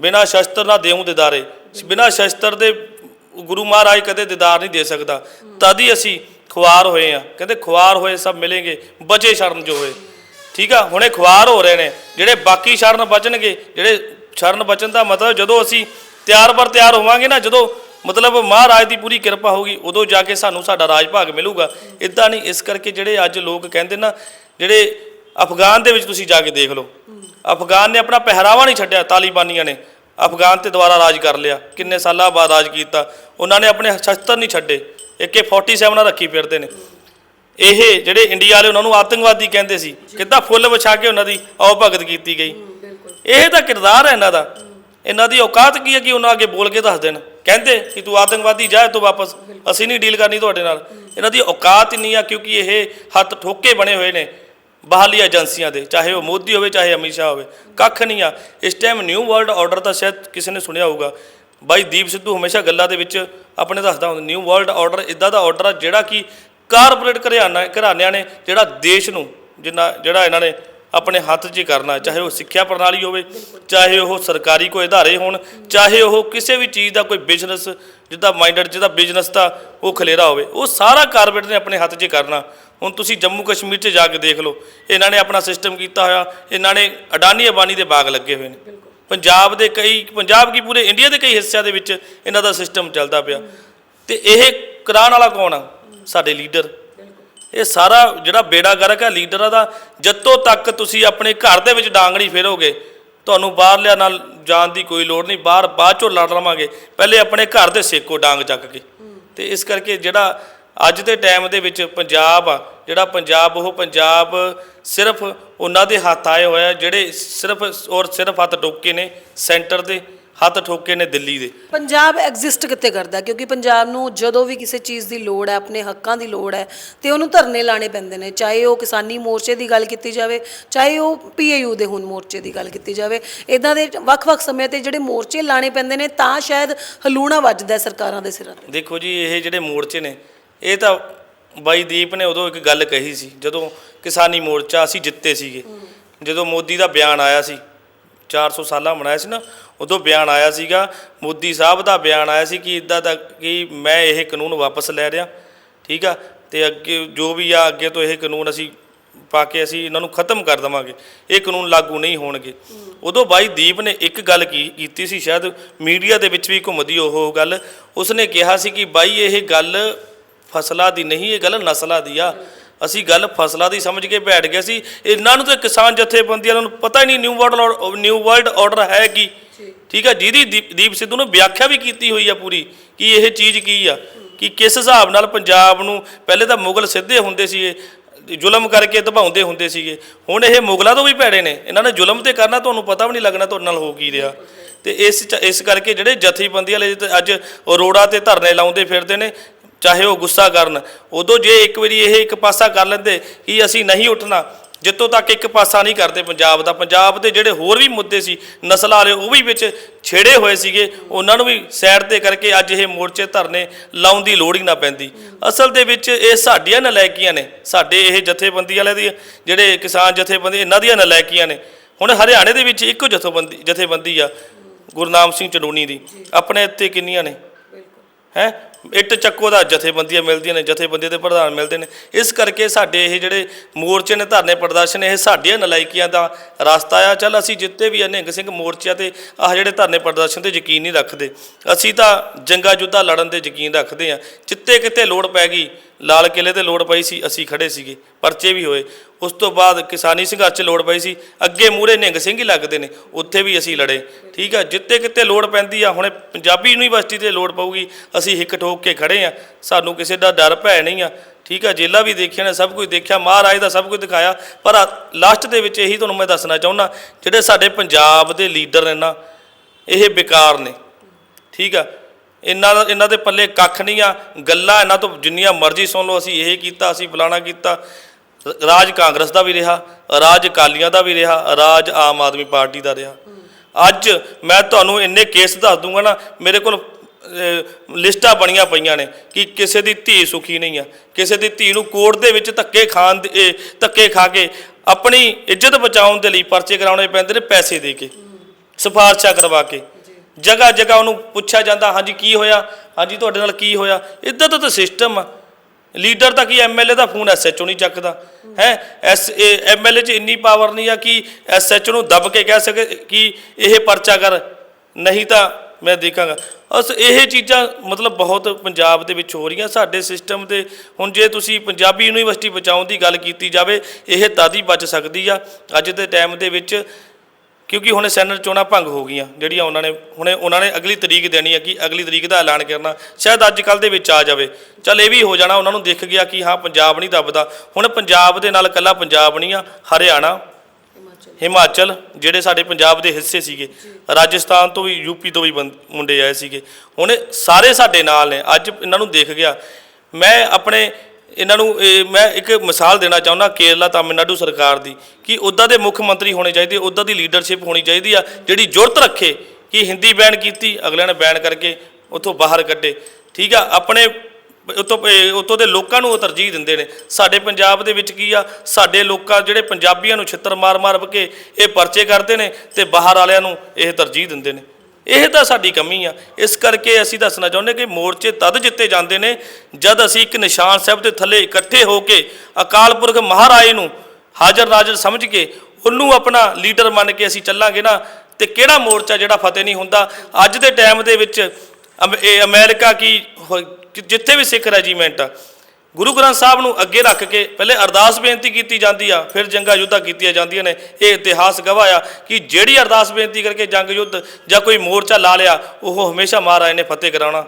ਬਿਨਾਂ ਸ਼ਸਤਰ ਨਾ ਦੇਉ ਦਿਦਾਰੇ। ਬਿਨਾਂ ਸ਼ਸਤਰ ਦੇ ਗੁਰੂ ਮਹਾਰਾਜ ਕਦੇ ਦਿਦਾਰ ਨਹੀਂ ਦੇ ਸਕਦਾ। ਤਦ ਹੀ ਅਸੀਂ ਖੁਆਰ ਹੋਏ ਆ ਕਹਿੰਦੇ ਖੁਆਰ ਹੋਏ ਸਭ ਮਿਲेंगे ਬਚੇ ਸ਼ਰਨ ਜੋ ਹੋਏ। ਠੀਕ ਆ? ਹੁਣੇ ਖੁਆਰ ਹੋ ਰਹੇ ਨੇ। ਜਿਹੜੇ ਬਾਕੀ ਸ਼ਰਨ ਬਚਣਗੇ, ਜਿਹੜੇ ਸ਼ਰਨ ਬਚਣ ਦਾ ਮਤਲਬ ਜਦੋਂ ਅਸੀਂ ਤਿਆਰ ਬਰ ਤਿਆਰ ਹੋਵਾਂਗੇ ਨਾ, ਜਦੋਂ ਮਤਲਬ ਮਹਾਰਾਜ ਦੀ ਪੂਰੀ ਕਿਰਪਾ ਹੋਊਗੀ, ਉਦੋਂ ਜਾ ਕੇ ਸਾਨੂੰ ਸਾਡਾ ਰਾਜ ਭਾਗ ਮਿਲੂਗਾ। ਇਦਾਂ ਨਹੀਂ, ਇਸ ਕਰਕੇ ਜਿਹੜੇ ਅੱਜ ਲੋਕ ਕਹਿੰਦੇ ਨਾ, ਜਿਹੜੇ ਅਫਗਾਨ ਦੇ ਵਿੱਚ ਤੁਸੀਂ ਜਾ ਕੇ ਦੇਖ ਲਓ। ਅਫਗਾਨ ਨੇ ਆਪਣਾ ਪਹਿਰਾਵਾ ਨਹੀਂ ਛੱਡਿਆ ਤਾਲੀਬਾਨੀਆਂ ਨੇ। ਅਫਗਾਨ ਤੇ ਦੁਬਾਰਾ ਰਾਜ ਕਰ ਲਿਆ। ਕਿੰਨੇ ਸਾਲਾਂ ਬਾਅਦ ਰਾਜ ਕੀਤਾ। ਉਹਨਾਂ ਨੇ ਆਪਣੇ ਸ਼ਸਤਰ ਨਹੀਂ ਛੱਡੇ। AK 47 ਨਾਲ ਰੱਖੀ ਫਿਰਦੇ ਨੇ। ਇਹ ਜਿਹੜੇ ਇੰਡੀਆ ਵਾਲੇ ਉਹਨਾਂ ਨੂੰ ਆਤੰਕਵਾਦੀ ਕਹਿੰਦੇ ਸੀ ਕਿੱਦਾਂ ਫੁੱਲ ਵਿਛਾ ਕੇ ਉਹਨਾਂ ਦੀ ਆਓ ਭਗਤ ਕੀਤੀ ਗਈ। ਇਹ ਤਾਂ ਕਿਰਦਾਰ ਹੈ ਇਹਨਾਂ ਦਾ। ਇਹਨਾਂ ਦੀ ਔਕਾਤ ਕੀ ਹੈ ਕਿ ਉਹਨਾਂ ਅੱਗੇ ਬੋਲ ਕੇ ਦੱਸ ਦੇਣ। ਕਹਿੰਦੇ ਕਿ ਤੂੰ ਆਤੰਕਵਾਦੀ ਜਾ ਤੂੰ ਵਾਪਸ। ਅਸੀਂ ਨਹੀਂ ਡੀਲ ਕਰਨੀ ਤੁਹਾਡੇ ਨਾਲ। ਇਹਨਾਂ ਦੀ ਔਕਾਤ ਨਹੀਂ ਆ ਕਿਉਂਕਿ ਇਹ ਹੱਥ ਠੋਕੇ ਬਣੇ ਹੋਏ ਨੇ। ਬਾਹਰਲੀ ਏਜੰਸੀਆਂ ਦੇ, ਚਾਹੇ ਉਹ ਮੋਦੀ ਹੋਵੇ, ਚਾਹੇ ਅਮਿਤ ਸ਼ਾਹ ਹੋਵੇ। ਕੱਖ ਨਹੀਂ ਆ। ਇਸ ਟਾਈਮ ਨਿਊ ਵਰਲਡ ਆਰਡਰ ਤਾਂ ਸ਼ਾਇਦ ਕਿਸੇ ਨੇ ਸੁਣਿਆ ਹੋਊਗਾ। ਬਾਈ ਦੀਪ ਸਿੱਧੂ ਹਮੇਸ਼ਾ ਗੱਲਾਂ ਦੇ ਵਿੱਚ ਆਪਣੇ ਦੱਸਦਾ ਹੁੰਦਾ ਨਿਊ ਵਰਲਡ ਆਰਡਰ ਇਦਾਂ ਦਾ ਆਰਡਰ ਆ ਜਿਹੜਾ ਕਿ ਕਾਰਪੋਰੇਟ ਘਰਾਣਾ ਘਰਾਣਿਆਂ ਨੇ ਜਿਹੜਾ ਦੇਸ਼ ਨੂੰ, ਜਿੰਨਾ ਜਿਹੜਾ ਇਹਨਾਂ ਨੇ ਆਪਣੇ ਹੱਥ 'ਚ ਕਰਨਾ, ਚਾਹੇ ਉਹ ਸਿੱਖਿਆ ਪ੍ਰਣਾਲੀ ਹੋਵੇ, ਚਾਹੇ ਉਹ ਸਰਕਾਰੀ ਕੋਈ ਅਦਾਰੇ ਹੋਣ, ਚਾਹੇ ਉਹ ਕਿਸੇ ਵੀ ਚੀਜ਼ ਦਾ ਕੋਈ ਬਿਜ਼ਨਸ ਜਿੱਦਾਂ ਮਾਈਂਡਡ ਜਿਹਦਾ ਬਿਜ਼ਨਸ ਦਾ ਉਹ ਖਲੇਰਾ ਹੋਵੇ। ਉਹ ਸਾਰਾ ਕਾਰਪੋਰੇਟ ਨੇ ਆਪਣੇ ਹੱਥ 'ਚ ਕਰਨਾ। ਹੁਣ ਤੁਸੀਂ ਜੰਮੂ ਕਸ਼ਮੀਰ 'ਚ ਜਾ ਕੇ ਦੇਖ ਲਓ ਇਹਨਾਂ ਨੇ ਆਪਣਾ ਸਿਸਟਮ ਕੀਤਾ ਹੋਇਆ ਇਹਨਾਂ ਨੇ ਅਡਾਨੀ ਅਬਾਨੀ ਦੇ ਬਾਗ ਲੱਗੇ ਹੋਏ ਨੇ। ਪੰਜਾਬ ਦੇ ਕਈ ਪੰਜਾਬ ਕੀ ਪੂਰੇ ਇੰਡੀਆ ਦੇ ਕਈ ਹਿੱਸਿਆਂ ਦੇ ਵਿੱਚ ਇਹਨਾਂ ਦਾ ਸਿਸਟਮ ਚੱਲਦਾ ਪਿਆ। ਤੇ ਇਹ ਕਰਾਉਣ ਵਾਲਾ ਕੌਣ ਆ? ਸਾਡੇ ਲੀਡਰ। ਇਹ ਸਾਰਾ ਜਿਹੜਾ ਬੇੜਾ ਗਰਕ ਹੈ ਲੀਡਰਾਂ ਦਾ ਜੱਤੋਂ ਤੱਕ ਤੁਸੀਂ ਆਪਣੇ ਘਰ ਦੇ ਵਿੱਚ ਡਾਂਗਣੀ ਫੇਰੋਗੇ ਤੁਹਾਨੂੰ ਬਾਹਰ ਲਿਆ ਨਾਲ ਜਾਣ ਦੀ ਕੋਈ ਲੋੜ ਨਹੀਂ ਬਾਹਰ ਬਾਅਦ ਚੋਂ ਲੜ ਲਵਾਂਗੇ। ਪਹਿਲੇ ਆਪਣੇ ਘਰ ਦੇ ਸੇਕੋ ਡਾਂਗ ਚੱਕ ਕੇ। ਤੇ ਇਸ ਕਰਕੇ ਜਿਹੜਾ ਅੱਜ ਦੇ ਟਾਈਮ ਦੇ ਵਿੱਚ ਪੰਜਾਬ ਆ ਜਿਹੜਾ ਪੰਜਾਬ ਉਹ ਪੰਜਾਬ ਸਿਰਫ ਉਹਨਾਂ ਦੇ ਹੱਥ ਆਏ ਹੋਇਆ ਜਿਹੜੇ ਸਿਰਫ ਔਰ ਸਿਰਫ ਹੱਥ ਠੋਕੇ ਨੇ ਸੈਂਟਰ ਦੇ ਹੱਥ ਠੋਕੇ ਨੇ ਦਿੱਲੀ ਦੇ। ਪੰਜਾਬ ਐਗਜ਼ਿਸਟ ਕਿੱਥੇ ਕਰਦਾ? ਕਿਉਂਕਿ ਪੰਜਾਬ ਨੂੰ ਜਦੋਂ ਵੀ ਕਿਸੇ ਚੀਜ਼ ਦੀ ਲੋੜ ਹੈ ਆਪਣੇ ਹੱਕਾਂ ਦੀ ਲੋੜ ਹੈ ਤੇ ਉਹਨੂੰ ਧਰਨੇ ਲਾਣੇ ਪੈਂਦੇ ਨੇ। ਚਾਹੇ ਉਹ ਕਿਸਾਨੀ ਮੋਰਚੇ ਦੀ ਗੱਲ ਕੀਤੀ ਜਾਵੇ ਚਾਹੇ ਉਹ ਪੀਏਯੂ ਦੇ ਹੁਣ ਮੋਰਚੇ ਦੀ ਗੱਲ ਕੀਤੀ ਜਾਵੇ। ਇਦਾਂ ਦੇ ਵੱਖ-ਵੱਖ ਸਮੇਂ ਤੇ ਜਿਹੜੇ ਮੋਰਚੇ ਲਾਣੇ ਪੈਂਦੇ ਨੇ ਤਾਂ ਸ਼ਾਇਦ ਹਲੂਣਾ ਵੱਜਦਾ ਸਰਕਾਰਾਂ ਦੇ ਸਿਰਾਂ ਤੇ। ਦੇਖੋ ਜੀ ਇਹ ਜਿਹੜੇ ਮੋਰਚੇ ਨੇ ਇਹ ਤਾਂ ਬਾਈ ਦੀਪ ਨੇ ਉਦੋਂ ਇੱਕ ਗੱਲ ਕਹੀ ਸੀ, ਜਦੋਂ ਕਿਸਾਨੀ ਮੋਰਚਾ ਅਸੀਂ ਜਿੱਤੇ ਸੀਗੇ, ਜਦੋਂ ਮੋਦੀ ਦਾ ਬਿਆਨ ਆਇਆ ਸੀ 400 ਸਾਲਾਂ ਬਣਾਇਆ ਸੀ ਨਾ, ਉਦੋਂ ਬਿਆਨ ਆਇਆ ਸੀਗਾ, ਮੋਦੀ ਸਾਹਿਬ ਦਾ ਬਿਆਨ ਆਇਆ ਸੀ ਕਿ ਇਦਾਂ ਦਾ ਕਿ ਮੈਂ ਇਹ ਕਾਨੂੰਨ ਵਾਪਸ ਲੈ ਰਿਹਾ, ਠੀਕ ਆ, ਤੇ ਅੱਗੇ ਜੋ ਵੀ ਆ, ਅੱਗੇ ਤੋਂ ਇਹ ਕਾਨੂੰਨ ਅਸੀਂ ਪਾ ਕੇ ਅਸੀਂ ਇਹਨਾਂ ਨੂੰ ਖਤਮ ਕਰ ਦਵਾਂਗੇ, ਇਹ ਕਾਨੂੰਨ ਲਾਗੂ ਨਹੀਂ ਹੋਣਗੇ। ਉਦੋਂ ਬਾਈ ਦੀਪ ਨੇ ਇੱਕ ਗੱਲ ਕੀ, ਕੀਤੀ ਸੀ ਸ਼ਾਇਦ ਮੀਡੀਆ ਦੇ ਵਿੱਚ ਵੀ ਘੁੰਮਦੀ ਉਹ ਗੱਲ, ਉਸਨੇ ਕਿਹਾ ਸੀ ਕਿ ਬਾਈ ਇਹ ਗੱਲ ਫਸਲਾਂ ਦੀ ਨਹੀਂ ਇਹ ਗੱਲ ਨਸਲਾਂ ਦੀ ਆ। ਅਸੀਂ ਗੱਲ ਫਸਲਾਂ ਦੀ ਸਮਝ ਕੇ ਬੈਠ ਗਏ ਸੀ। ਇਹਨਾਂ ਨੂੰ ਤਾਂ ਕਿਸਾਨ ਜਥੇਬੰਦੀਆਂ ਨੂੰ ਪਤਾ ਹੀ ਨਹੀਂ new world new world order ਹੈ ਕੀ। ਠੀਕ ਆ ਜਿਹਦੀ ਦੀਪ ਸਿੱਧੂ ਨੇ ਵਿਆਖਿਆ ਵੀ ਕੀਤੀ ਹੋਈ ਆ ਪੂਰੀ ਕਿ ਇਹ ਚੀਜ਼ ਕੀ ਆ ਕਿ ਕਿਸ ਹਿਸਾਬ ਨਾਲ ਪੰਜਾਬ ਨੂੰ ਪਹਿਲੇ ਤਾਂ ਮੁਗਲ ਸਿੱਧੇ ਹੁੰਦੇ ਸੀ ਇਹ ਜ਼ੁਲਮ ਕਰਕੇ ਦਬਾਉਂਦੇ ਹੁੰਦੇ ਸੀਗੇ। ਹੁਣ ਇਹ ਮੁਗਲਾਂ ਤੋਂ ਵੀ ਭੈੜੇ ਨੇ। ਇਹਨਾਂ ਨੇ ਜ਼ੁਲਮ ਤੇ ਕਰਨਾ ਤੁਹਾਨੂੰ ਪਤਾ ਵੀ ਨਹੀਂ ਲੱਗਣਾ ਤੁਹਾਡੇ ਨਾਲ ਹੋ ਕੀ ਰਿਹਾ। ਤੇ ਇਸ ਇਸ ਕਰਕੇ ਜਿਹੜੇ ਜਥੇਬੰਦੀਆਂ ਵਾਲੇ ਅੱਜ ਰੋੜਾ ਤੇ ਧਰਨੇ ਲਾਉਂਦੇ ਫਿਰਦੇ ਨੇ ਚਾਹੇ ਉਹ ਗੁੱਸਾ ਕਰਨ ਉਦੋਂ ਜੇ ਇੱਕ ਵਾਰੀ ਇਹ ਇੱਕ ਪਾਸਾ ਕਰ ਲੈਂਦੇ ਕਿ ਅਸੀਂ ਨਹੀਂ ਉੱਠਣਾ ਜਿੱਤੋਂ ਤੱਕ ਇੱਕ ਪਾਸਾ ਨਹੀਂ ਕਰਦੇ ਪੰਜਾਬ ਦਾ ਪੰਜਾਬ ਦੇ ਜਿਹੜੇ ਹੋਰ ਵੀ ਮੁੱਦੇ ਸੀ ਨਸਲ ਵਾਲੇ ਉਹ ਵੀ ਵਿੱਚ ਛੇੜੇ ਹੋਏ ਸੀਗੇ ਉਹਨਾਂ ਨੂੰ ਵੀ ਸਾਈਡ ਤੇ ਕਰਕੇ ਅੱਜ ਇਹ ਮੋਰਚੇ ਧਰਨੇ ਲਾਉਣ ਦੀ ਲੋੜ ਹੀ ਨਾ ਪੈਂਦੀ। ਅਸਲ ਦੇ ਵਿੱਚ ਇਹ ਸਾਡੀਆਂ ਨਲਾਇਕੀਆਂ ਨੇ ਸਾਡੇ ਇਹ ਜਥੇਬੰਦੀ ਵਾਲੇ ਦੀ ਜਿਹੜੇ ਕਿਸਾਨ ਜਥੇਬੰਦੀ ਇਹਨਾਂ ਦੀਆਂ ਨਲਾਇਕੀਆਂ ਨੇ। ਹੁਣ ਹਰਿਆਣੇ ਦੇ ਵਿੱਚ ਇੱਕੋ ਜਥੇਬੰਦੀ ਜਥੇਬੰਦੀ ਆ ਗੁਰਨਾਮ ਸਿੰਘ ਚੰਡੂਨੀ ਦੀ। ਆਪਣੇ ਇੱਥੇ ਕਿੰਨੀਆਂ ਨੇ? ਹੈ? ਇੱਟ ਚੱਕੋ ਦਾ ਜਥੇਬੰਦੀਆਂ ਮਿਲਦੀਆਂ ਨੇ, ਜਥੇਬੰਦੀਆਂ ਦੇ ਪ੍ਰਧਾਨ ਮਿਲਦੇ ਨੇ। ਇਸ ਕਰਕੇ ਸਾਡੇ ਇਹ ਜਿਹੜੇ ਮੋਰਚੇ ਨੇ, ਧਰਨੇ ਪ੍ਰਦਰਸ਼ਨ, ਇਹ ਸਾਡੀਆਂ ਨਲਾਇਕੀਆਂ ਦਾ ਰਸਤਾ ਆ। ਚੱਲ ਅਸੀਂ ਜਿੱਤੇ ਵੀ ਆ, ਨਿਹੰਗ ਸਿੰਘ ਮੋਰਚਿਆਂ ਤੇ ਆਹ ਜਿਹੜੇ ਧਰਨੇ ਪ੍ਰਦਰਸ਼ਨ ਤੇ ਯਕੀਨ ਨਹੀਂ ਰੱਖਦੇ। ਅਸੀਂ ਤਾਂ ਜੰਗਾ ਜੁੱਧਾ ਲੜਨ ਤੇ ਯਕੀਨ ਰੱਖਦੇ ਆ। ਜਿੱਤੇ ਕਿਤੇ ਲੋੜ ਪੈ ਗਈ, ਲਾਲ ਕਿਲੇ ਤੇ ਲੋੜ ਪਈ ਸੀ, ਅਸੀਂ ਖੜੇ ਸੀਗੇ, ਪਰਚੇ ਵੀ ਹੋਏ। ਉਸ ਤੋਂ ਬਾਅਦ ਕਿਸਾਨੀ ਸੰਘਰਸ਼ 'ਚ ਲੋੜ ਪਈ ਸੀ, ਅੱਗੇ ਮੂਰੇ ਨਿਹੰਗ ਸਿੰਘ ਹੀ ਲੱਗਦੇ ਨੇ, ਉੱਥੇ ਵੀ ਅਸੀਂ ਲੜੇ। ਠੀਕ ਆ, ਜਿੱਤੇ ਕਿਤੇ ਲੋੜ ਪੈਂਦੀ ਆ, ਹੁਣ ਪੰਜਾਬੀ ਯੂਨੀਵਰਸਿਟੀ ਤੇ ਲੋੜ ਪਊਗੀ, ਅਸੀਂ ਇੱਕ ਠੋਕ ਕੇ ਖੜੇ ਆ। ਸਾਨੂੰ ਕਿਸੇ ਦਾ ਡਰ ਭੈ ਨਹੀਂ ਆ। ਠੀਕ ਆ, ਜੇਲਾ ਵੀ ਦੇਖਿਆ ਨੇ, ਸਭ ਕੁਝ ਦੇਖਿਆ। ਮਹਾਰਾਜ ਦਾ ਸਭ ਕੁਝ ਦਿਖਾਇਆ। ਪਰ ਲਾਸਟ ਦੇ ਵਿੱਚ ਇਹੀ ਤੁਹਾਨੂੰ ਮੈਂ ਦੱਸਣਾ ਚਾਹੁੰਦਾ, ਜਿਹੜੇ ਸਾਡੇ ਪੰਜਾਬ ਦੇ ਲੀਡਰ ਨੇ ਨਾ, ਇਹ ਬੇਕਾਰ ਨੇ। ਠੀਕ ਆ, ਇਹਨਾਂ ਦਾ, ਇਹਨਾਂ ਦੇ ਪੱਲੇ ਕੱਖ ਨਹੀਂ ਆ। ਗੱਲਾਂ ਇਹਨਾਂ ਤੋਂ ਜਿੰਨੀਆਂ ਮਰਜ਼ੀ ਸੁਣ ਲਓ, ਅਸੀਂ ਇਹ ਕੀਤਾ, ਅਸੀਂ ਫਲਾਣਾ ਕੀਤਾ। ਰਾਜ ਕਾਂਗਰਸ ਦਾ ਵੀ ਰਿਹਾ, ਰਾਜ ਅਕਾਲੀਆਂ ਦਾ ਵੀ ਰਿਹਾ, ਰਾਜ ਆਮ ਆਦਮੀ ਪਾਰਟੀ ਦਾ ਰਿਹਾ। ਅੱਜ ਮੈਂ ਤੁਹਾਨੂੰ ਇੰਨੇ ਕੇਸ ਦੱਸ ਦੂੰਗਾ ਨਾ, ਮੇਰੇ ਕੋਲ ਲਿਸਟਾਂ ਬਣੀਆਂ ਪਈਆਂ ਨੇ ਕਿ ਕਿਸੇ ਦੀ ਧੀ ਸੁਖੀ ਨਹੀਂ ਆ ਕਿਸੇ ਦੀ ਧੀ ਨੂੰ ਕੋਰਟ ਦੇ ਵਿੱਚ ਧੱਕੇ ਖਾਣ ਦੇ ਧੱਕੇ ਖਾ ਕੇ ਆਪਣੀ ਇੱਜ਼ਤ ਬਚਾਉਣ ਦੇ ਲਈ ਪਰਚੇ ਕਰਾਉਣੇ ਪੈਂਦੇ ਨੇ ਪੈਸੇ ਦੇ ਕੇ ਸਿਫਾਰਸ਼ਾਂ ਕਰਵਾ ਕੇ। ਜਗ੍ਹਾ ਜਗ੍ਹਾ ਉਹਨੂੰ ਪੁੱਛਿਆ ਜਾਂਦਾ ਹਾਂਜੀ ਕੀ ਹੋਇਆ? ਹਾਂਜੀ ਤੁਹਾਡੇ ਨਾਲ ਕੀ ਹੋਇਆ? ਇਦਾਂ ਦਾ ਤਾਂ ਸਿਸਟਮ ਆ। ਲੀਡਰ ਤਾਂ ਕੀ ਐਮਐਲਏ ਦਾ ਫੋਨ ਐਸਐਚਓ ਨਹੀਂ ਚੱਕਦਾ। ਹੈ? ਐਸ ਐਮਐਲਏ 'ਚ ਇੰਨੀ ਪਾਵਰ ਨਹੀਂ ਆ ਕਿ ਐਸਐਚਓ ਨੂੰ ਦੱਬ ਕੇ ਕਹਿ ਸਕੇ ਕਿ ਇਹ ਪਰਚਾ ਕਰ। ਨਹੀਂ ਤਾਂ ਮੈਂ ਦੇਖਾਂਗਾ। ਅਸ ਇਹ ਚੀਜ਼ਾਂ ਮਤਲਬ ਬਹੁਤ ਪੰਜਾਬ ਦੇ ਵਿੱਚ ਹੋ ਰਹੀਆਂ। ਸਾਡੇ ਸਿਸਟਮ ਦੇ ਹੁਣ ਜੇ ਤੁਸੀਂ ਪੰਜਾਬੀ ਯੂਨੀਵਰਸਿਟੀ ਬਚਾਉਣ ਦੀ ਗੱਲ ਕੀਤੀ ਜਾਵੇ, ਇਹ ਤਦ ਹੀ ਬਚ ਸਕਦੀ ਆ। ਅੱਜ ਦੇ ਟਾਈਮ ਦੇ ਵਿੱਚ ਕਿਉਂਕਿ ਹੁਣ ਸੈਨੇਟ ਚੋਣਾਂ ਭੰਗ ਹੋ ਗਈਆਂ, ਜਿਹੜੀਆਂ ਉਹਨਾਂ ਨੇ ਹੁਣੇ ਉਹਨਾਂ ਨੇ ਅਗਲੀ ਤਰੀਕ ਦੇਣੀ ਹੈ ਕਿ ਅਗਲੀ ਤਰੀਕ ਦਾ ਐਲਾਨ ਕਰਨਾ। ਸ਼ਾਇਦ ਅੱਜ ਕੱਲ ਦੇ ਵਿੱਚ ਆ ਜਾਵੇ। ਚੱਲ ਇਹ ਵੀ ਹੋ ਜਾਣਾ, ਉਹਨਾਂ ਨੂੰ ਦਿਖ ਗਿਆ ਕਿ ਹਾਂ, ਪੰਜਾਬ ਨਹੀਂ ਦੱਬਦਾ। ਹੁਣ ਪੰਜਾਬ ਦੇ ਨਾਲ ਕੱਲਾ ਪੰਜਾਬ ਨਹੀਂ ਆ, ਹਰਿਆਣਾ। ਹਿਮਾਚਲ ਜਿਹੜੇ ਸਾਡੇ ਪੰਜਾਬ ਦੇ ਹਿੱਸੇ ਸੀਗੇ। ਰਾਜਸਥਾਨ ਤੋਂ ਵੀ ਯੂਪੀ ਤੋਂ ਵੀ ਮੁੰਡੇ ਆਏ ਸੀਗੇ। ਹੁਣ ਸਾਰੇ ਸਾਡੇ ਨਾਲ ਨੇ। ਅੱਜ ਇਹਨਾਂ ਨੂੰ ਦਿਖ ਗਿਆ। ਮੈਂ ਆਪਣੇ ਇਹਨਾਂ ਨੂੰ ਮੈਂ ਇੱਕ ਮਿਸਾਲ ਦੇਣਾ ਚਾਹੁੰਦਾ ਕੇਰਲਾ ਤਾਮਿਲਨਾਡੂ ਸਰਕਾਰ ਦੀ ਕਿ ਉੱਦਾਂ ਦੇ ਮੁੱਖ ਮੰਤਰੀ ਹੋਣੇ ਚਾਹੀਦੇ ਉੱਦਾਂ ਦੀ ਲੀਡਰਸ਼ਿਪ ਹੋਣੀ ਚਾਹੀਦੀ ਆ ਜਿਹੜੀ ਜੁਰਤ ਰੱਖੇ ਕਿ ਹਿੰਦੀ ਬੈਨ ਕੀਤੀ ਅਗਲਿਆਂ ਨੇ ਬੈਨ ਕਰਕੇ ਉੱਥੋਂ ਬਾਹਰ ਕੱਢੇ। ਠੀਕ ਆ ਆਪਣੇ ਉਤੋਂ ਉਤੋਂ ਦੇ ਲੋਕਾਂ ਨੂੰ ਉਹ ਤਰਜੀਹ ਦਿੰਦੇ ਨੇ। ਸਾਡੇ ਪੰਜਾਬ ਦੇ ਵਿੱਚ ਕੀ ਆ, ਸਾਡੇ ਲੋਕਾਂ ਜਿਹੜੇ ਪੰਜਾਬੀਆਂ ਨੂੰ ਛਿੱਤਰ ਮਾਰ-ਮਾਰ ਕੇ ਇਹ ਪਰਚੇ ਕਰਦੇ ਨੇ ਤੇ ਬਾਹਰ ਵਾਲਿਆਂ ਨੂੰ ਇਹ ਤਰਜੀਹ ਦਿੰਦੇ ਨੇ। ਇਹ ਤਾਂ ਸਾਡੀ ਕਮੀ ਆ। ਇਸ ਕਰਕੇ ਅਸੀਂ ਦੱਸਣਾ ਚਾਹੁੰਦੇ ਕਿ ਮੋਰਚੇ ਤਦ ਜਿੱਤੇ ਜਾਂਦੇ ਨੇ ਜਦ ਅਸੀਂ ਇੱਕ ਨਿਸ਼ਾਨ ਸਾਹਿਬ ਦੇ ਥੱਲੇ ਇਕੱਠੇ ਹੋ ਕੇ ਅਕਾਲ ਪੁਰਖ ਮਹਾਰਾਜ ਨੂੰ ਹਾਜ਼ਰ ਨਾਜ਼ਰ ਸਮਝ ਕੇ ਉਹਨੂੰ ਆਪਣਾ ਲੀਡਰ ਮੰਨ ਕੇ ਅਸੀਂ ਚੱਲਾਂਗੇ ਨਾ, ਤੇ ਕਿਹੜਾ ਮੋਰਚਾ ਜਿਹੜਾ ਫਤਿਹ ਨਹੀਂ ਹੁੰਦਾ? ਅੱਜ ਦੇ ਟਾਈਮ ਦੇ ਵਿੱਚ ਅਮ- ਇਹ ਅਮਰੀਕਾ ਕੀ ਹੋ- ਜਿੱਥੇ ਵੀ ਸਿੱਖ ਰੈਜੀਮੈਂਟ ਆ, ਗੁਰੂ ਗ੍ਰੰਥ ਸਾਹਿਬ ਨੂੰ ਅੱਗੇ ਰੱਖ ਕੇ ਪਹਿਲੇ ਅਰਦਾਸ ਬੇਨਤੀ ਕੀਤੀ ਜਾਂਦੀ ਆ, ਫਿਰ ਜੰਗਾਂ ਯੁੱਧਾਂ ਕੀਤੀਆਂ ਜਾਂਦੀਆਂ ਨੇ। ਇਹ ਇਤਿਹਾਸ ਗਵਾਹ ਆ ਕਿ ਜਿਹੜੀ ਅਰਦਾਸ ਬੇਨਤੀ ਕਰਕੇ ਜੰਗ ਯੁੱਧ ਜਾਂ ਕੋਈ ਮੋਰਚਾ ਲਾ ਲਿਆ, ਉਹ ਹਮੇਸ਼ਾ ਮਹਾਰਾਜ ਨੇ ਫਤਿਹ ਕਰਾਉਣਾ।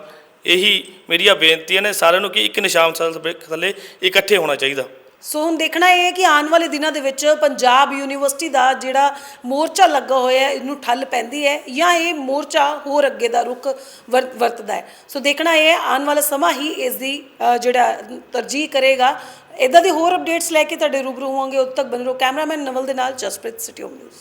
ਇਹੀ ਮੇਰੀਆਂ ਬੇਨਤੀਆਂ ਨੇ ਸਾਰਿਆਂ ਨੂੰ ਕਿ ਇੱਕ ਨਿਸ਼ਾਨ ਸਾਹਿਬ ਥੱਲੇ ਇਕੱਠੇ ਹੋਣਾ ਚਾਹੀਦਾ। ਸੋ ਹੁਣ ਦੇਖਣਾ ਇਹ ਹੈ ਕਿ ਆਉਣ ਵਾਲੇ ਦਿਨਾਂ ਦੇ ਵਿੱਚ ਪੰਜਾਬ ਯੂਨੀਵਰਸਿਟੀ ਦਾ ਜਿਹੜਾ ਮੋਰਚਾ ਲੱਗਾ ਹੋਇਆ ਹੈ, ਇਹਨੂੰ ਠੱਲ ਪੈਂਦੀ ਹੈ ਜਾਂ ਇਹ ਮੋਰਚਾ ਹੋਰ ਅੱਗੇ ਦਾ ਰੁਖ ਵਰ- ਵਰਤਦਾ ਹੈ। ਸੋ ਦੇਖਣਾ ਇਹ ਹੈ, ਆਉਣ ਵਾਲਾ ਸਮਾਂ ਹੀ ਇਸ ਦੀ ਜਿਹੜਾ ਤਰਜੀਹ ਕਰੇਗਾ। ਇਦਾਂ ਦੇ ਹੋਰ ਅਪਡੇਟਸ ਲੈ ਕੇ ਤੁਹਾਡੇ ਰੂਬਰੂ ਹੋਵਾਂਗੇ। ਉਦੋਂ ਤੱਕ ਬਣੇ ਰਹੋ ਕੈਮਰਾਮੈਨ ਨਵਲ ਦੇ ਨਾਲ ਜਸਪ੍ਰੀਤ ਸਿਟੀਓਮ ਨਿਊਜ਼